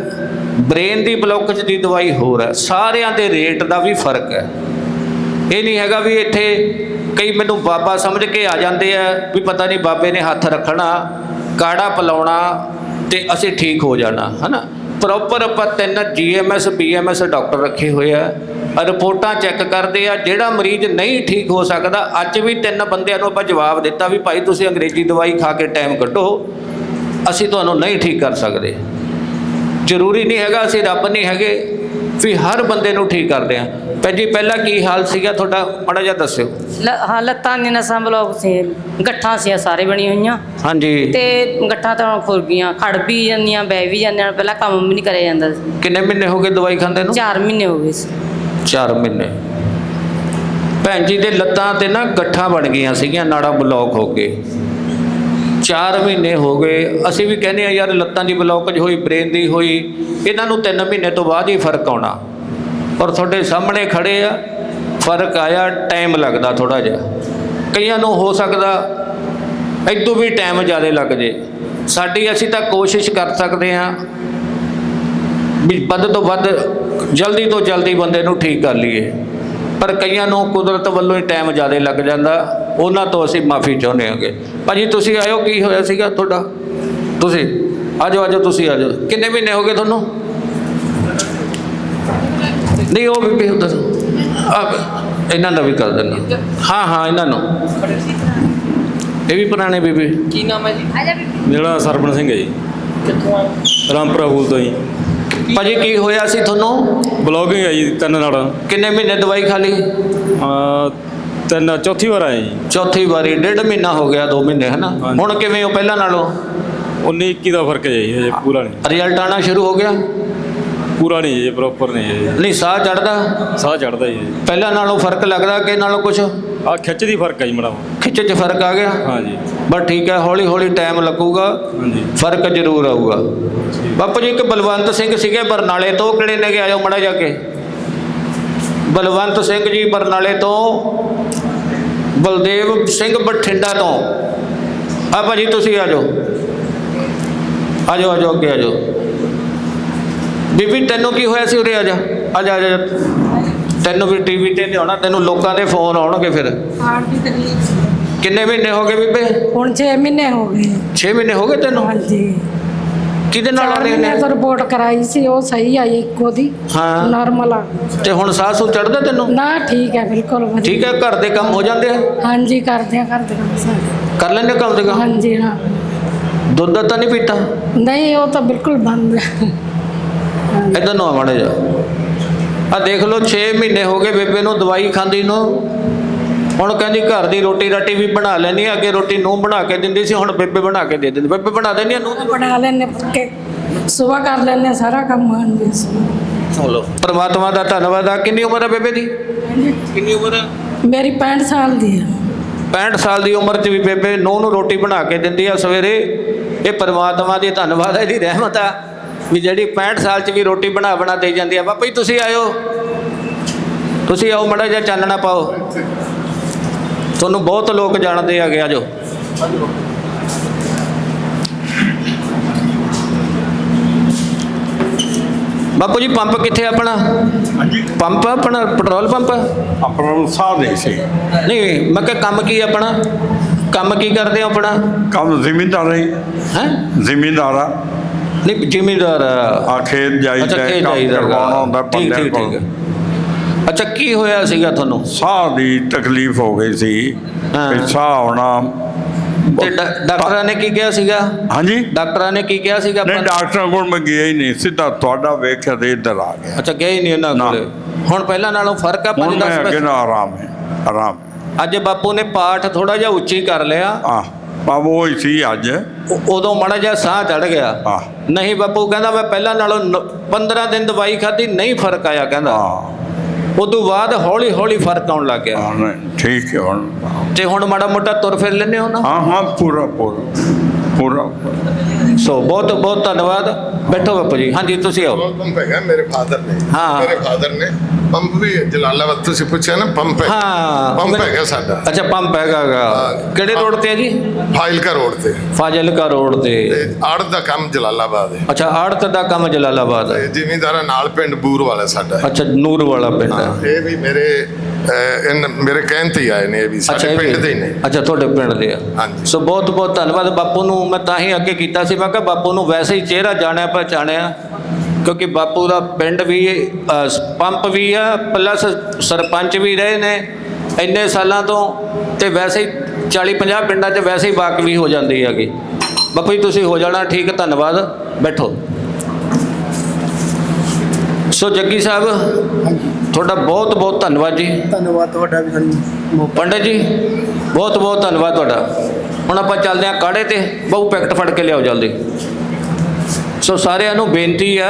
ਬ੍ਰੇਨ ਦੀ ਬਲੌਕੇਜ ਦੀ ਦਵਾਈ ਹੋਰ ਹੈ, ਸਾਰਿਆਂ ਦੇ ਰੇਟ ਦਾ ਵੀ ਫ਼ਰਕ ਹੈ। ਇਹ ਨਹੀਂ ਹੈਗਾ ਵੀ ਇੱਥੇ ਕਈ ਮੈਨੂੰ ਬਾਬਾ ਸਮਝ ਕੇ ਆ ਜਾਂਦੇ ਆ ਵੀ ਪਤਾ ਨਹੀਂ ਬਾਬੇ ਨੇ ਹੱਥ ਰੱਖਣਾ, ਕਾੜਾ ਪਿਲਾਉਣਾ ਤੇ ਅਸੀਂ ਠੀਕ ਹੋ ਜਾਣਾ, ਹਨਾ? ਪ੍ਰੋਪਰ ਆਪਾਂ ਤਿੰਨ ਜੀਐਮਐਸ ਬੀਐਮਐਸ ਡਾਕਟਰ ਰੱਖੇ ਹੋਏ ਆ, ਰਿਪੋਰਟਾਂ ਚੈੱਕ ਕਰਦੇ ਆ, ਜਿਹੜਾ ਮਰੀਜ਼ ਨਹੀਂ ਠੀਕ ਹੋ ਸਕਦਾ, ਅੱਜ ਵੀ ਤਿੰਨ ਬੰਦਿਆਂ ਨੂੰ ਆਪਾਂ ਜਵਾਬ ਦਿੱਤਾ ਵੀ ਭਾਈ ਤੁਸੀਂ ਅੰਗਰੇਜ਼ੀ ਦਵਾਈ ਖਾ ਕੇ ਟਾਈਮ ਕੱਢੋ। ਅਸੀਂ ਤੁਹਾਨੂੰ ਨਹੀਂ ਠੀਕ ਕਰ ਸਕਦੇ। ਜ਼ਰੂਰੀ ਨਹੀਂ ਹੈਗਾ ਅਸੀਂ ਰੱਬ ਨਹੀਂ ਹੈਗੇ। ਵੀ ਹਰ ਬੰਦੇ ਨੂੰ ਠੀਕ ਕਰਦੇ ਆ ਜੀ ਪਹਿਲਾਂ ਕੀ ਹਾਲ ਸੀਗਾ ਤੁਹਾਡਾ? ਮਾੜਾ ਜਿਹਾ ਦੱਸਿਓ। ਹਾਂ ਲੱਤਾਂ ਦੀਆਂ ਨਸਾਂ ਬਲੌਕ ਸੀ। ਗੱਠਾਂ ਸੀ ਸਾਰੇ ਬਣੀਆਂ ਹੋਈਆਂ। ਹਾਂਜੀ। ਤੇ ਗੱਠਾਂ ਤਾਂ ਖੁਰ ਗਈਆਂ। ਖੜ ਵੀ ਜਾਂਦੀਆਂ ਬਹਿ ਵੀ ਜਾਂਦੀਆਂ ਪਹਿਲਾਂ ਕੰਮ ਵੀ ਨਹੀਂ ਕਰਿਆ ਜਾਂਦਾ ਸੀ। ਕਿੰਨੇ ਮਹੀਨੇ ਹੋ ਗਏ ਦਵਾਈ ਖਾਂਦੇ ਨੂੰ? 4 ਮਹੀਨੇ ਹੋ ਗਏ ਸੀ। 4 ਮਹੀਨੇ। ਭੈਣ ਜੀ ਦੇ ਲੱਤਾਂ ਤੇ ਨਾ ਗੱਠਾਂ ਬਣ ਗਈਆਂ ਸੀਗੀਆਂ ਨਾੜਾ ਬਲੌਕ ਹੋ ਗਏ 4 ਮਹੀਨੇ ਹੋ ਗਏ। ਅਸੀਂ ਵੀ ਕਹਿੰਦੇ ਆ ਯਾਰ ਲੱਤਾਂ ਦੀ ਬਲੌਕੇਜ ਹੋਈ, ਬ੍ਰੇਨ ਦੀ ਹੋਈ, ਇਹਨਾਂ ਨੂੰ 3 ਮਹੀਨੇ ਤੋਂ ਬਾਅਦ ਹੀ ਫ਼ਰਕ ਆਉਣਾ। ਪਰ ਤੁਹਾਡੇ ਸਾਹਮਣੇ ਖੜੇ ਆ, ਫ਼ਰਕ ਆਇਆ ਟਾਈਮ ਲੱਗਦਾ ਥੋੜਾ ਜਿਹਾ। ਕਈਆਂ ਨੂੰ ਹੋ ਸਕਦਾ ਇਦੋਂ ਵੀ ਟਾਈਮ ਜ਼ਿਆਦਾ ਲੱਗ ਜੇ। ਸਾਡੀ ਅਸੀਂ ਤਾਂ ਕੋਸ਼ਿਸ਼ ਕਰ ਸਕਦੇ ਹਾਂ ਵੀ ਵੱਧ ਤੋਂ ਵੱਧ, ਜਲਦੀ ਤੋਂ ਜਲਦੀ ਬੰਦੇ ਨੂੰ ਠੀਕ ਕਰ ਲਈਏ। ਪਰ ਕਈਆਂ ਨੂੰ ਕੁਦਰਤ ਵੱਲੋਂ ਹੀ ਟਾਈਮ ਜ਼ਿਆਦਾ ਲੱਗ ਜਾਂਦਾ। ਉਹਨਾਂ ਤੋਂ ਅਸੀਂ ਮਾਫੀ ਚਾਹੁੰਦੇ ਹਾਂਗੇ। ਭਾਜੀ ਤੁਸੀਂ ਆਇਓ ਕੀ ਹੋਇਆ ਸੀਗਾ ਤੁਹਾਡਾ? ਤੁਸੀਂ ਆਜੋ ਆਜੋ ਤੁਸੀਂ ਆਜੋ। ਕਿੰਨੇ ਮਹੀਨੇ ਹੋ ਗਏ ਤੁਹਾਨੂੰ? ਨਹੀਂ ਉਹ ਵੀ ਆ ਇਹਨਾਂ ਦਾ ਵੀ ਕਰ ਦੇਣਾ ਹਾਂ ਹਾਂ ਇਹਨਾਂ ਨੂੰ। ਇਹ ਵੀ ਪੁਰਾਣੇ ਬੀਬੀ। ਮੇਰਾ ਸਰਪਣ ਸਿੰਘ ਹੈ ਜੀ। ਰਾਮਪੁਰਾ ਫੂਲ ਤੋਂ ਜੀ। ਭਾਜੀ ਕੀ ਹੋਇਆ ਸੀ ਤੁਹਾਨੂੰ? ਬਲੌਗਿੰਗ ਹੈ ਜੀ ਤਿੰਨ ਨਾੜਾਂ ਕਿੰਨੇ ਮਹੀਨੇ ਦਵਾਈ ਖਾ ਲਈ? ਤਿੰਨ ਚੌਥੀ ਵਾਰ ਆਏ ਜੀ। ਚੌਥੀ ਵਾਰੀ ਡੇਢ ਮਹੀਨਾ ਹੋ ਗਿਆ 2 ਮਹੀਨੇ ਹਨਾ? ਹਾਂਜੀ। ਹੁਣ ਕਿਵੇਂ ਹੋ ਪਹਿਲਾਂ ਨਾਲੋਂ? 19 21 ਦਾ ਫ਼ਰਕ ਹੈ ਜੀ ਹਜੇ ਪੂਰਾ ਨਹੀਂ। ਰਿਜ਼ਲਟ ਆਣਾ ਸ਼ੁਰੂ ਹੋ ਗਿਆ? ਪੂਰਾ ਨਹੀਂ ਜੀ ਪ੍ਰੋਪਰ ਨਹੀਂ ਜੀ। ਨਹੀਂ ਸਾਹ ਚੜਦਾ ਸਾਹ ਚੜਦਾ ਜੀ। ਪਹਿਲਾਂ ਨਾਲੋਂ ਫ਼ਰਕ ਲੱਗਦਾ ਕਿ ਨਾਲੋਂ ਕੁਝ ਆ ਖਿੱਚ ਦੀ ਫ਼ਰਕ ਹੈ ਜੀ ਮੜਾ ਖਿੱਚ 'ਚ ਫ਼ਰਕ ਆ ਗਿਆ? ਹਾਂ ਜੀ ਬਸ ਠੀਕ ਹੈ ਹੌਲੀ ਹੌਲੀ ਟਾਈਮ ਲੱਗੂਗਾ। ਹਾਂਜੀ। ਫ਼ਰਕ ਜ਼ਰੂਰ ਆਊਗਾ। ਬਾਪੂ ਜੀ ਇੱਕ ਬਲਵੰਤ ਸਿੰਘ ਸੀਗੇ ਬਰਨਾਲੇ ਤੋਂ ਉਹ ਕਿਹੜੇ ਨੇਗੇ? ਆਇਓ ਮੜਾ ਜਾ ਕੇ ਬਲਵੰਤ ਸਿੰਘ ਜੀ ਬਰਨਾਲੇ ਤੋਂ ਬਲਦੇਵ ਸਿੰਘ ਬਠਿੰਡਾ ਤੋਂ। ਆ ਭਾਜੀ ਤੁਸੀਂ ਆ ਜਾਓ। ਆ ਜਾਓ ਆ ਜਾਓ ਅੱਗੇ ਆ ਜਾਓ। ਬੀਬੀ ਤੈਨੂੰ ਕੀ ਹੋਇਆ ਸੀ ਉਰੇ? ਆ ਜਾ ਆ ਜਾ ਆ ਜਾ। ਤੈਨੂੰ ਵੀ ਟੀਵੀ ਤੇ ਲਿਆਉਣਾ ਤੈਨੂੰ ਲੋਕਾਂ ਦੇ ਫੋਨ ਆਉਣਗੇ ਫਿਰ। ਕਿੰਨੇ ਮਹੀਨੇ ਹੋ ਗਏ ਬੀਬੇ? ਹੁਣ 6 ਮਹੀਨੇ ਹੋ ਗਏ। 6 ਮਹੀਨੇ ਹੋ ਗਏ ਤੈਨੂੰ? ਹਾਂਜੀ। ਕਿਹਦੇ ਨਾਲ ਆਉਂਦੇ ਨੇ? ਤੋਂ ਰਿਪੋਰਟ ਕਰਾਈ ਸੀ ਉਹ ਸਹੀ ਆਈ ਇੱਕੋ ਦੀ ਹਾਂ। ਨਾਰਮਲ ਆ। ਤੇ ਹੁਣ ਸਾਹ ਸੂ ਚੜਦਾ ਤੈਨੂੰ? ਨਾ ਠੀਕ ਹੈ ਬਿਲਕੁਲ ਵਧੀਆ। ਠੀਕ ਹੈ ਘਰ ਦੇ ਕੰਮ ਹੋ ਜਾਂਦੇ ਆ? ਹਾਂਜੀ ਕਰਦੇ ਆ ਕਰਦੇ ਆ ਸਾਰੇ। ਕਰ ਲੈਂਦੇ ਕੰਮ ਦੇ ਕੰਮ? ਹਾਂਜੀ ਹਾਂ। ਦੁੱਧ ਤਾਂ ਨਹੀਂ ਪੀਤਾ? ਨਹੀਂ ਉਹ ਤਾਂ ਬਿਲਕੁਲ ਬੰਦ ਹੈ ਇਦਾਂ ਨੂੰ ਆਵਣੇ ਜਾ। ਆ ਦੇਖ ਲਓ 6 ਮਹੀਨੇ ਹੋ ਗਏ ਬੇਬੇ ਨੂੰ ਦਵਾਈ ਖਾਂਦੀ ਨੂੰ। ਹੁਣ ਕਹਿੰਦੀ ਘਰ ਦੀ ਰੋਟੀ ਰਾਟੀ ਵੀ ਬਣਾ ਲੈਣੀ ਅੱਗੇ ਰੋਟੀ ਨੂੰ ਬਣਾ ਕੇ ਦਿੰਦੀ ਸੀ ਹੁਣ ਬੇਬੇ ਬਣਾ ਕੇ ਦੇ ਦਿੰਦੀ। ਬੇਬੇ ਬਣਾ ਦੇਣੀ ਨੂੰ ਬਣਾ ਲੈਣੇ ਪੱਕੇ। ਸਵੇਰ ਕਰ ਲੈਣੇ ਸਾਰਾ ਕੰਮ ਹਾਂਜੀ ਸੁਣ ਲਓ ਪਰਮਾਤਮਾ ਦਾ ਧੰਨਵਾਦ ਆ। ਕਿੰਨੀ ਉਮਰ ਹੈ ਬੇਬੇ ਦੀ? ਕਿੰਨੀ ਉਮਰ ਹੈ ਮੇਰੀ 65 ਸਾਲ ਦੀ ਹੈ 65 ਸਾਲ ਦੀ ਉਮਰ 'ਚ ਵੀ ਬੇਬੇ ਨੂੰਹ ਨੂੰ ਰੋਟੀ ਬਣਾ ਕੇ ਦਿੰਦੀ ਆ ਸਵੇਰੇ। ਇਹ ਪਰਮਾਤਮਾ ਦੀ ਧੰਨਵਾਦ ਹੈ ਇਹਦੀ ਰਹਿਮਤ ਆ ਵੀ ਜਿਹੜੀ 65 ਸਾਲ 'ਚ ਵੀ ਰੋਟੀ ਬਣਾ ਬਣਾ ਦੇ ਜਾਂਦੀ ਆ। ਬਾਪਾ ਜੀ ਤੁਸੀਂ ਆਇਓ। ਤੁਸੀਂ ਆਓ ਮੜਾ ਜਿਹਾ ਚਾਨਣਾ ਪਾਓ। ਤੁਹਾਨੂੰ ਬਹੁਤ ਲੋਕ ਜਾਣਦੇ ਆਗੇ ਆਜੋ ਬਾਪੂ ਜੀ ਪੰਪ ਕਿੱਥੇ ਆ ਆਪਣਾ? ਪੰਪ ਆਪਣਾ ਪੈਟਰੋਲ ਪੰਪ? ਆਪਣਾ ਸਾਹ ਨਹੀਂ ਸੀ। ਨਹੀਂ ਮੈਂ ਕਿਹਾ ਕੰਮ ਕੀ ਆਪਣਾ? ਕੰਮ ਕੀ ਕਰਦੇ ਹੋ ਆਪਣਾ? ਕੰਮ ਜ਼ਿਮੀਂਦਾਰ ਹੈ ਹੈ? ਜ਼ਿਮੀਂਦਾਰ ਆ। ਨਹੀਂ ਜ਼ਿਮੀਦਾਰ ਆ। ਖੇਤ ਜਾਈਦਾ ਕੰਮ ਕਰਵਾਉਣਾ ਹੁੰਦਾ ਠੀਕ ਬੰਦਿਆਂ ਠੀਕ ਠੀਕ। ਅੱਛਾ ਕੀ ਹੋਇਆ ਸੀਗਾ ਤੁਹਾਨੂੰ? ਸਾਹ ਦੀ ਤਕਲੀਫ ਹੋ ਗਈ ਸੀ। ਹਾਂ। ਸਾਹ ਆਉਣਾ ਤੇ ਡਾ- ਡਾਕਟਰਾਂ ਨੇ ਕੀ ਕਿਹਾ ਸੀਗਾ? ਹਾਂਜੀ? ਡਾਕਟਰਾਂ ਨੇ ਕੀ ਕਿਹਾ ਸੀਗਾ ਨਹੀਂ ਆਪਾਂ- ਡਾਕਟਰਾਂ ਕੋਲ ਮੈਂ ਗਿਆ ਹੀ ਨਹੀਂ। ਸਿੱਧਾ ਤੁਹਾਡਾ ਵੇਖਿਆ ਤੇ ਇੱਧਰ ਆ ਗਿਆ। ਅੱਛਾ ਗਏ ਹੀ ਨਹੀਂ ਉਹਨਾਂ ਨਾ। ਕੋਲੇ ਹੁਣ ਪਹਿਲਾਂ ਨਾਲੋਂ ਫ਼ਰਕ ਆ ਹੁਣ 5 ਮੈਂ 10 ਅੱਗੇ ਆਰਾਮ ਹੈ ਆਰਾਮ ਅੱਜ ਬਾਪੂ ਨੇ ਪਾਠ ਥੋੜਾ ਜਿਹਾ ਉੱਚੀ ਕਰ ਲਿਆ। ਆ ਉਹ ਹੀ ਸੀ ਅੱਜ। ਉ- ਉਦੋਂ ਮਾੜਾ ਜਿਹਾ ਸਾਹ ਚੜ ਗਿਆ। ਆ ਨਹੀਂ ਬਾਪੂ ਕਹਿੰਦਾ ਮੈਂ ਪਹਿਲਾਂ ਨਾਲੋਂ ਨ- 15 ਦਿਨ ਦਵਾਈ ਖਾਧੀ ਨਹੀਂ ਫ਼ਰਕ ਆਇਆ ਕਹਿੰਦਾ। ਹਾਂ। ਉਦੋਂ ਬਾਅਦ ਹੌਲੀ ਹੌਲੀ ਫ਼ਰਕ ਆਉਣ ਲੱਗ ਗਿਆ। ਹਾਂ, ਠੀਕ ਹੈ ਹੁਣ। ਤੇ ਹੁਣ ਮਾੜਾ ਮੋਟਾ ਤੁਰ ਫਿਰ ਲੈਂਦੇ ਹੋ ਨਾ। ਹਾਂ ਹਾਂ ਪੂਰਾ ਪੂਰਾ ਪੂਰਾ। ਸੋ ਬਹੁਤ ਬਹੁਤ ਧੰਨਵਾਦ। ਬੈਠੋ ਬਾਪੂ ਜੀ। ਹਾਂਜੀ ਤੁਸੀਂ ਆਓ। ਹੈਗਾ ਮੇਰੇ ਫਾਦਰ ਨੇ। ਹਾਂ। ਮੇਰੇ ਫਾਦਰ ਨੇ ਪੰਪ ਵੀ ਜਲਾਲਾਬਾਦ ਤੁਸੀਂ ਪੁੱਛਿਆ ਨਾ ਪੰਪ ਹੈ। ਹਾਂ ਪੰਪ ਹੈਗਾ ਸਾਡਾ। ਅੱਛਾ ਪੰਪ ਹੈਗਾਗਾ। ਕਿਹੜੇ ਰੋਡ ਤੇ ਹੈ ਜੀ? ਫਾਈਲਕਾ ਰੋਡ ਤੇ। ਫਾਜ਼ਿਲਕਾ ਰੋਡ ਤੇ। ਤੇ ਆੜਤ ਦਾ ਕੰਮ ਜਲਾਲਾਬਾਦ ਹੈ। ਅੱਛਾ ਆੜਤ ਦਾ ਕੰਮ ਜਲਾਲਾਬਾਦ ਹੈ। ਤੇ ਜ਼ਿਮੀਂਦਾਰਾਂ ਨਾਲ ਪਿੰਡ ਬੂਰ ਵਾਲਾ ਸਾਡਾ ਅੱਛਾ ਨੂਰ ਵਾਲਾ ਪਿੰਡ ਹੈ। ਇਹ ਵੀ ਮੇਰੇ ਇਨ ਮੇਰੇ ਕਹਿਣ ਤੇ ਆਏ ਨੇ ਇਹ ਵੀ ਸਾਡੇ ਇਹ ਪਿੰਡ ਦੇ ਨੇ। ਅੱਛਾ ਤੁਹਾਡੇ ਪਿੰਡ ਦੇ ਆ। ਹਾਂਜੀ। ਸੋ ਬਹੁਤ ਬਹੁਤ ਧੰਨਵਾਦ। ਬਾਪੂ ਨੂੰ ਮੈਂ ਤਾਂ ਹੀ ਅੱਗੇ ਕੀਤਾ ਸੀ। ਮੈਂ ਕਿਹਾ ਬਾਪੂ ਨੂੰ ਵੈਸੇ ਹੀ ਚਿਹਰਾ ਜਾਣਿਆ ਪਛਾਣਿਆ ਕਿਉਂਕਿ ਬਾਪੂ ਦਾ ਪਿੰਡ ਵੀ ਅ, ਪੰਪ ਵੀ ਆ ਪਲੱਸ ਸਰਪੰਚ ਵੀ ਰਹੇ ਨੇ ਇੰਨੇ ਸਾਲਾਂ ਤੋਂ ਤੇ ਵੈਸੇ ਹੀ 40 50 ਪਿੰਡਾਂ 'ਚ ਵੈਸੇ ਹੀ ਵਾਕਵੀ ਹੋ ਜਾਂਦੀ ਹੈਗੀ। ਬਾਪੂ ਜੀ ਤੁਸੀਂ ਹੋ ਜਾਣਾ ਠੀਕ ਧੰਨਵਾਦ। ਬੈਠੋ। ਸੋ ਜੱਗੀ ਸਾਹਿਬ ਤੁਹਾਡਾ ਬਹੁਤ ਬਹੁਤ ਧੰਨਵਾਦ ਜੀ। ਧੰਨਵਾਦ ਤੁਹਾਡਾ ਵੀ ਸਾਨੂੰ ਪੰਡਤ ਜੀ ਬਹੁਤ ਬਹੁਤ ਧੰਨਵਾਦ ਤੁਹਾਡਾ। ਹੁਣ ਆਪਾਂ ਚੱਲਦੇ ਹਾਂ ਕਾੜੇ ਤੇ ਬਹੁ ਪੈਕਟ ਫੜ ਕੇ ਲਿਆਓ ਜਲਦੀ। ਸੋ ਸਾਰਿਆਂ ਨੂੰ ਬੇਨਤੀ ਆ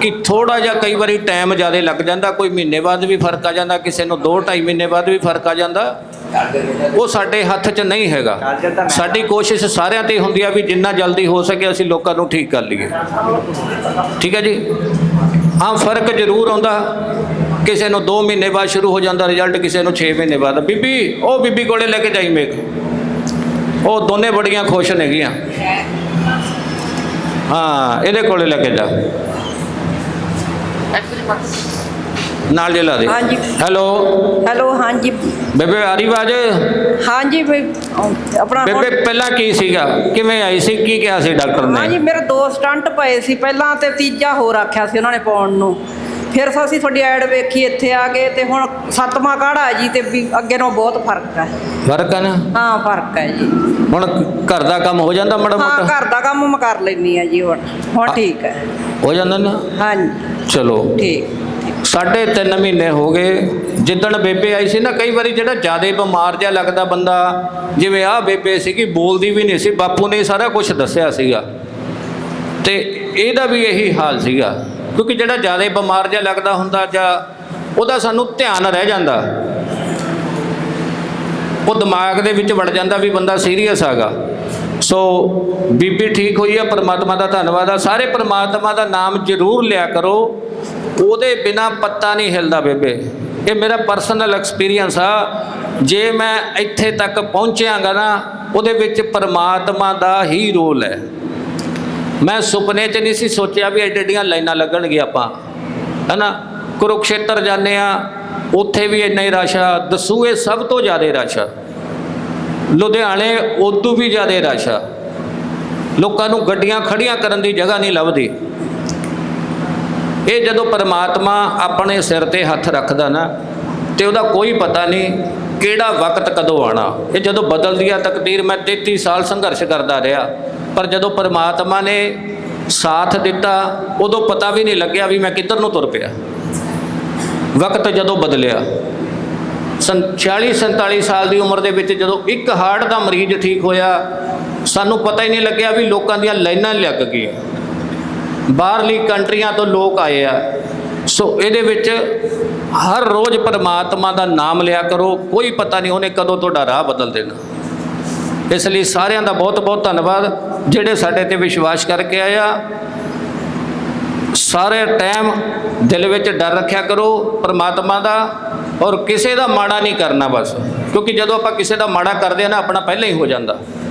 ਕਿ ਥੋੜਾ ਜਿਹਾ ਕਈ ਵਾਰੀ ਟਾਈਮ ਜ਼ਿਆਦਾ ਲੱਗ ਜਾਂਦਾ, ਕੋਈ ਮਹੀਨੇ ਬਾਅਦ ਵੀ ਫ਼ਰਕ ਆ ਜਾਂਦਾ, ਕਿਸੇ ਨੂੰ 2 2.5 ਮਹੀਨੇ ਬਾਅਦ ਵੀ ਫ਼ਰਕ ਆ ਜਾਂਦਾ, ਉਹ ਸਾਡੇ ਹੱਥ 'ਚ ਨਹੀਂ ਹੈਗਾ। ਸਾਡੀ ਕੋਸ਼ਿਸ਼ ਸਾਰਿਆਂ ਤੇ ਹੁੰਦੀ ਆ ਵੀ ਜਿੰਨਾ ਜਲਦੀ ਹੋ ਸਕੇ ਅਸੀਂ ਲੋਕਾਂ ਨੂੰ ਠੀਕ ਕਰ ਲਈਏ। ਠੀਕ ਹੈ ਜੀ? ਹਾਂ, ਫ਼ਰਕ ਜ਼ਰੂਰ ਆਉਂਦਾ। ਕਿਸੇ ਨੂੰ 2 ਮਹੀਨੇ ਬਾਅਦ ਸ਼ੁਰੂ ਹੋ ਜਾਂਦਾ ਰਿਜ਼ਲਟ ਕਿਸੇ ਨੂੰ 6 ਮਹੀਨੇ ਬਾਅਦ। ਬੀਬੀ, ਉਹ ਬੀਬੀ ਕੋਲੇ ਲੈ ਕੇ ਜਾਈ ਮੇਕ। ਉਹ ਦੋਨੇ ਬੜੀਆਂ ਖੁਸ਼ ਨੇਗੀਆਂ। ਹਾਂ ਇਹਦੇ ਕੋਲੇ ਲੈ ਕੇ ਜਾ। ਨਾਲ ਜੇ ਲਾ ਦੇ। ਹਾਂਜੀ। ਹੈਲੋ। ਹੈਲੋ ਹਾਂਜੀ। ਬੇਬੇ ਆ ਰਹੀ ਆਵਾਜ਼? ਹਾਂਜੀ ਅਹ, ਆਪਣਾ ਬੇਬੇ ਪਹਿਲਾਂ ਕੀ ਸੀਗਾ? ਕਿਵੇਂ ਆਈ ਸੀ? ਕੀ ਕਿਹਾ ਸੀ ਡਾਕਟਰ ਹਾਂਜੀ ਨੇ ਮੇਰੇ ਦੋ ਸਟੰਟ ਪਏ ਸੀ। ਪਹਿਲਾਂ ਤੇ ਤੀਜਾ ਹੋਰ ਆਖਿਆ ਸੀ ਉਹਨਾਂ ਨੇ ਪਾਉਣ ਨੂੰ। ਫਿਰ ਅਸੀਂ ਤੁਹਾਡੀ ਐਡ ਵੇਖੀ ਇੱਥੇ ਆ ਕੇ ਤੇ ਹੁਣ ਸੱਤਵਾਂ ਕਾੜਾ ਜੀ ਤੇ ਵੀ ਅੱਗੇ ਨਾਲੋਂ ਬਹੁਤ ਫ਼ਰਕ ਹੈ। ਫ਼ਰਕ ਹੈ ਨਾ? ਹਾਂ ਫ਼ਰਕ ਹੈ ਜੀ। ਹੁਣ ਘਰ ਦਾ ਕੰਮ ਹੋ ਜਾਂਦਾ ਮਾੜਾ ਹਾਂ ਮੋਟਾ ਘਰ ਦਾ ਕੰਮ ਮੈਂ ਕਰ ਲੈਣੀ ਆ ਜੀ ਹੁਣ। ਹੁਣ ਠੀਕ ਹੈ। ਹੋ ਜਾਂਦਾ ਨਾ? ਹਾਂਜੀ। ਚਲੋ। ਠੀਕ। ਸਾਢੇ ਤਿੰਨ ਮਹੀਨੇ ਹੋ ਗਏ। ਜਿੱਦਣ ਬੇਬੇ ਆਈ ਸੀ ਨਾ ਕਈ ਵਾਰੀ ਜਿਹੜਾ ਜ਼ਿਆਦਾ ਬਿਮਾਰ ਜਿਹਾ ਲੱਗਦਾ ਬੰਦਾ ਜਿਵੇਂ ਆਹ ਬੇਬੇ ਸੀਗੀ ਬੋਲਦੀ ਵੀ ਨਹੀਂ ਸੀ ਬਾਪੂ ਨੇ ਸਾਰਾ ਕੁਝ ਦੱਸਿਆ ਸੀਗਾ। ਤੇ ਇਹਦਾ ਵੀ ਇਹੀ ਹਾਲ ਸੀਗਾ। ਕਿਉਂਕਿ ਜਿਹੜਾ ਜ਼ਿਆਦਾ ਬਿਮਾਰ ਜਿਹਾ ਲੱਗਦਾ ਹੁੰਦਾ ਜਾਂ ਉਹਦਾ ਸਾਨੂੰ ਧਿਆਨ ਰਹਿ ਜਾਂਦਾ। ਉਹ ਦਿਮਾਗ ਦੇ ਵਿੱਚ ਵੜ ਜਾਂਦਾ ਵੀ ਬੰਦਾ ਸੀਰੀਅਸ ਆਗਾ ਸੋ ਬੀਬੀ ਠੀਕ ਹੋਈ ਆ, ਪਰਮਾਤਮਾ ਦਾ ਧੰਨਵਾਦ ਆ। ਸਾਰੇ ਪਰਮਾਤਮਾ ਦਾ ਨਾਮ ਜ਼ਰੂਰ ਲਿਆ ਕਰੋ। ਉਹਦੇ ਬਿਨਾ ਪੱਤਾ ਨਹੀਂ ਹਿਲਦਾ ਬੇਬੇ। ਇਹ ਮੇਰਾ ਪਰਸਨਲ ਐਕਸਪੀਰੀਅੰਸ ਆ। ਜੇ ਮੈਂ ਇੱਥੇ ਤੱਕ ਪਹੁੰਚਿਆਗਾ ਨਾ, ਉਹਦੇ ਵਿੱਚ ਪਰਮਾਤਮਾ ਦਾ ਹੀ ਰੋਲ ਹੈ। ਮੈਂ ਸੁਪਨੇ 'ਚ ਨਹੀਂ ਸੀ ਸੋਚਿਆ ਵੀ ਐਡੇ ਐਡੀਆਂ ਲਾਈਨਾਂ ਲੱਗਣਗੇ ਆਪਾਂ, ਹੈਨਾ? ਕੁਰੂਕਸ਼ੇਤਰ ਜਾਂਦੇ ਆ ਉੱਥੇ ਵੀ ਇੰਨਾ ਹੀ ਰਸ਼ ਆ, ਦਸੂਏ ਸਭ ਤੋਂ ਜ਼ਿਆਦਾ ਰਸ਼ ਆ। ਲੁਧਿਆਣੇ ਉਦੋਂ ਵੀ ਜ਼ਿਆਦਾ ਰਸ਼ ਆ। ਲੋਕਾਂ ਨੂੰ ਗੱਡੀਆਂ ਖੜੀਆਂ ਕਰਨ ਦੀ ਜਗ੍ਹਾ ਨਹੀਂ ਲੱਭਦੀ। ਇਹ ਜਦੋਂ ਪਰਮਾਤਮਾ ਆਪਣੇ ਸਿਰ ਤੇ ਹੱਥ ਰੱਖਦਾ ਨਾ, ਤੇ ਉਹਦਾ ਕੋਈ ਪਤਾ ਨਹੀਂ ਕਿਹੜਾ ਵਕਤ ਕਦੋਂ ਆਣਾ ਇਹ ਜਦੋਂ ਬਦਲਦੀ ਆ ਤਕਦੀਰ, ਮੈਂ 33 ਸਾਲ ਸੰਘਰਸ਼ ਕਰਦਾ ਰਿਹਾ। ਪਰ ਜਦੋਂ ਪਰਮਾਤਮਾ ਨੇ ਸਾਥ ਦਿੱਤਾ, ਉਦੋਂ ਪਤਾ ਵੀ ਨਹੀਂ ਲੱਗਿਆ ਵੀ ਮੈਂ ਕਿੱਧਰ ਨੂੰ ਤੁਰ ਪਿਆ। ਵਕਤ ਜਦੋਂ ਬਦਲਿਆ, ਸੰ 40 47 ਸਾਲ ਦੀ ਉਮਰ ਦੇ ਵਿੱਚ ਜਦੋਂ ਇੱਕ ਹਾਰਟ ਦਾ ਮਰੀਜ਼ ਠੀਕ ਹੋਇਆ, ਸਾਨੂੰ ਪਤਾ ਹੀ ਨਹੀਂ ਲੱਗਿਆ ਵੀ ਲੋਕਾਂ ਦੀਆਂ ਲਾਈਨਾਂ ਲੱਗ ਗਈਆਂ। ਬਾਹਰਲੀ ਕੰਟਰੀਆਂ ਤੋਂ ਲੋਕ ਆਏ ਆ। ਸੋ ਇਹਦੇ ਵਿੱਚ ਹਰ ਰੋਜ਼ ਪਰਮਾਤਮਾ ਦਾ ਨਾਮ ਲਿਆ ਕਰੋ, ਕੋਈ ਪਤਾ ਨਹੀਂ ਉਹਨੇ ਕਦੋਂ ਤੁਹਾਡਾ ਰਾਹ ਬਦਲ ਦੇਣਾ। ਇਸ ਲਈ ਸਾਰਿਆਂ ਦਾ ਬਹੁਤ ਬਹੁਤ ਧੰਨਵਾਦ। ਜਿਹੜੇ ਸਾਡੇ ਤੇ ਵਿਸ਼ਵਾਸ ਕਰਕੇ ਆਇਆ ਸਾਰੇ ਟਾਈਮ ਦਿਲ ਵਿੱਚ ਡਰ ਰੱਖਿਆ ਕਰੋ ਪਰਮਾਤਮਾ ਦਾ ਔਰ ਕਿਸੇ ਦਾ ਮਾੜਾ ਨਹੀਂ ਕਰਨਾ ਬਸ। ਕਿਉਂਕਿ ਜਦੋਂ ਆਪਾਂ ਕਿਸੇ ਦਾ ਮਾੜਾ ਕਰਦੇ ਆ ਨਾ, ਆਪਣਾ ਪਹਿਲਾਂ ਹੀ ਹੋ ਜਾਂਦਾ।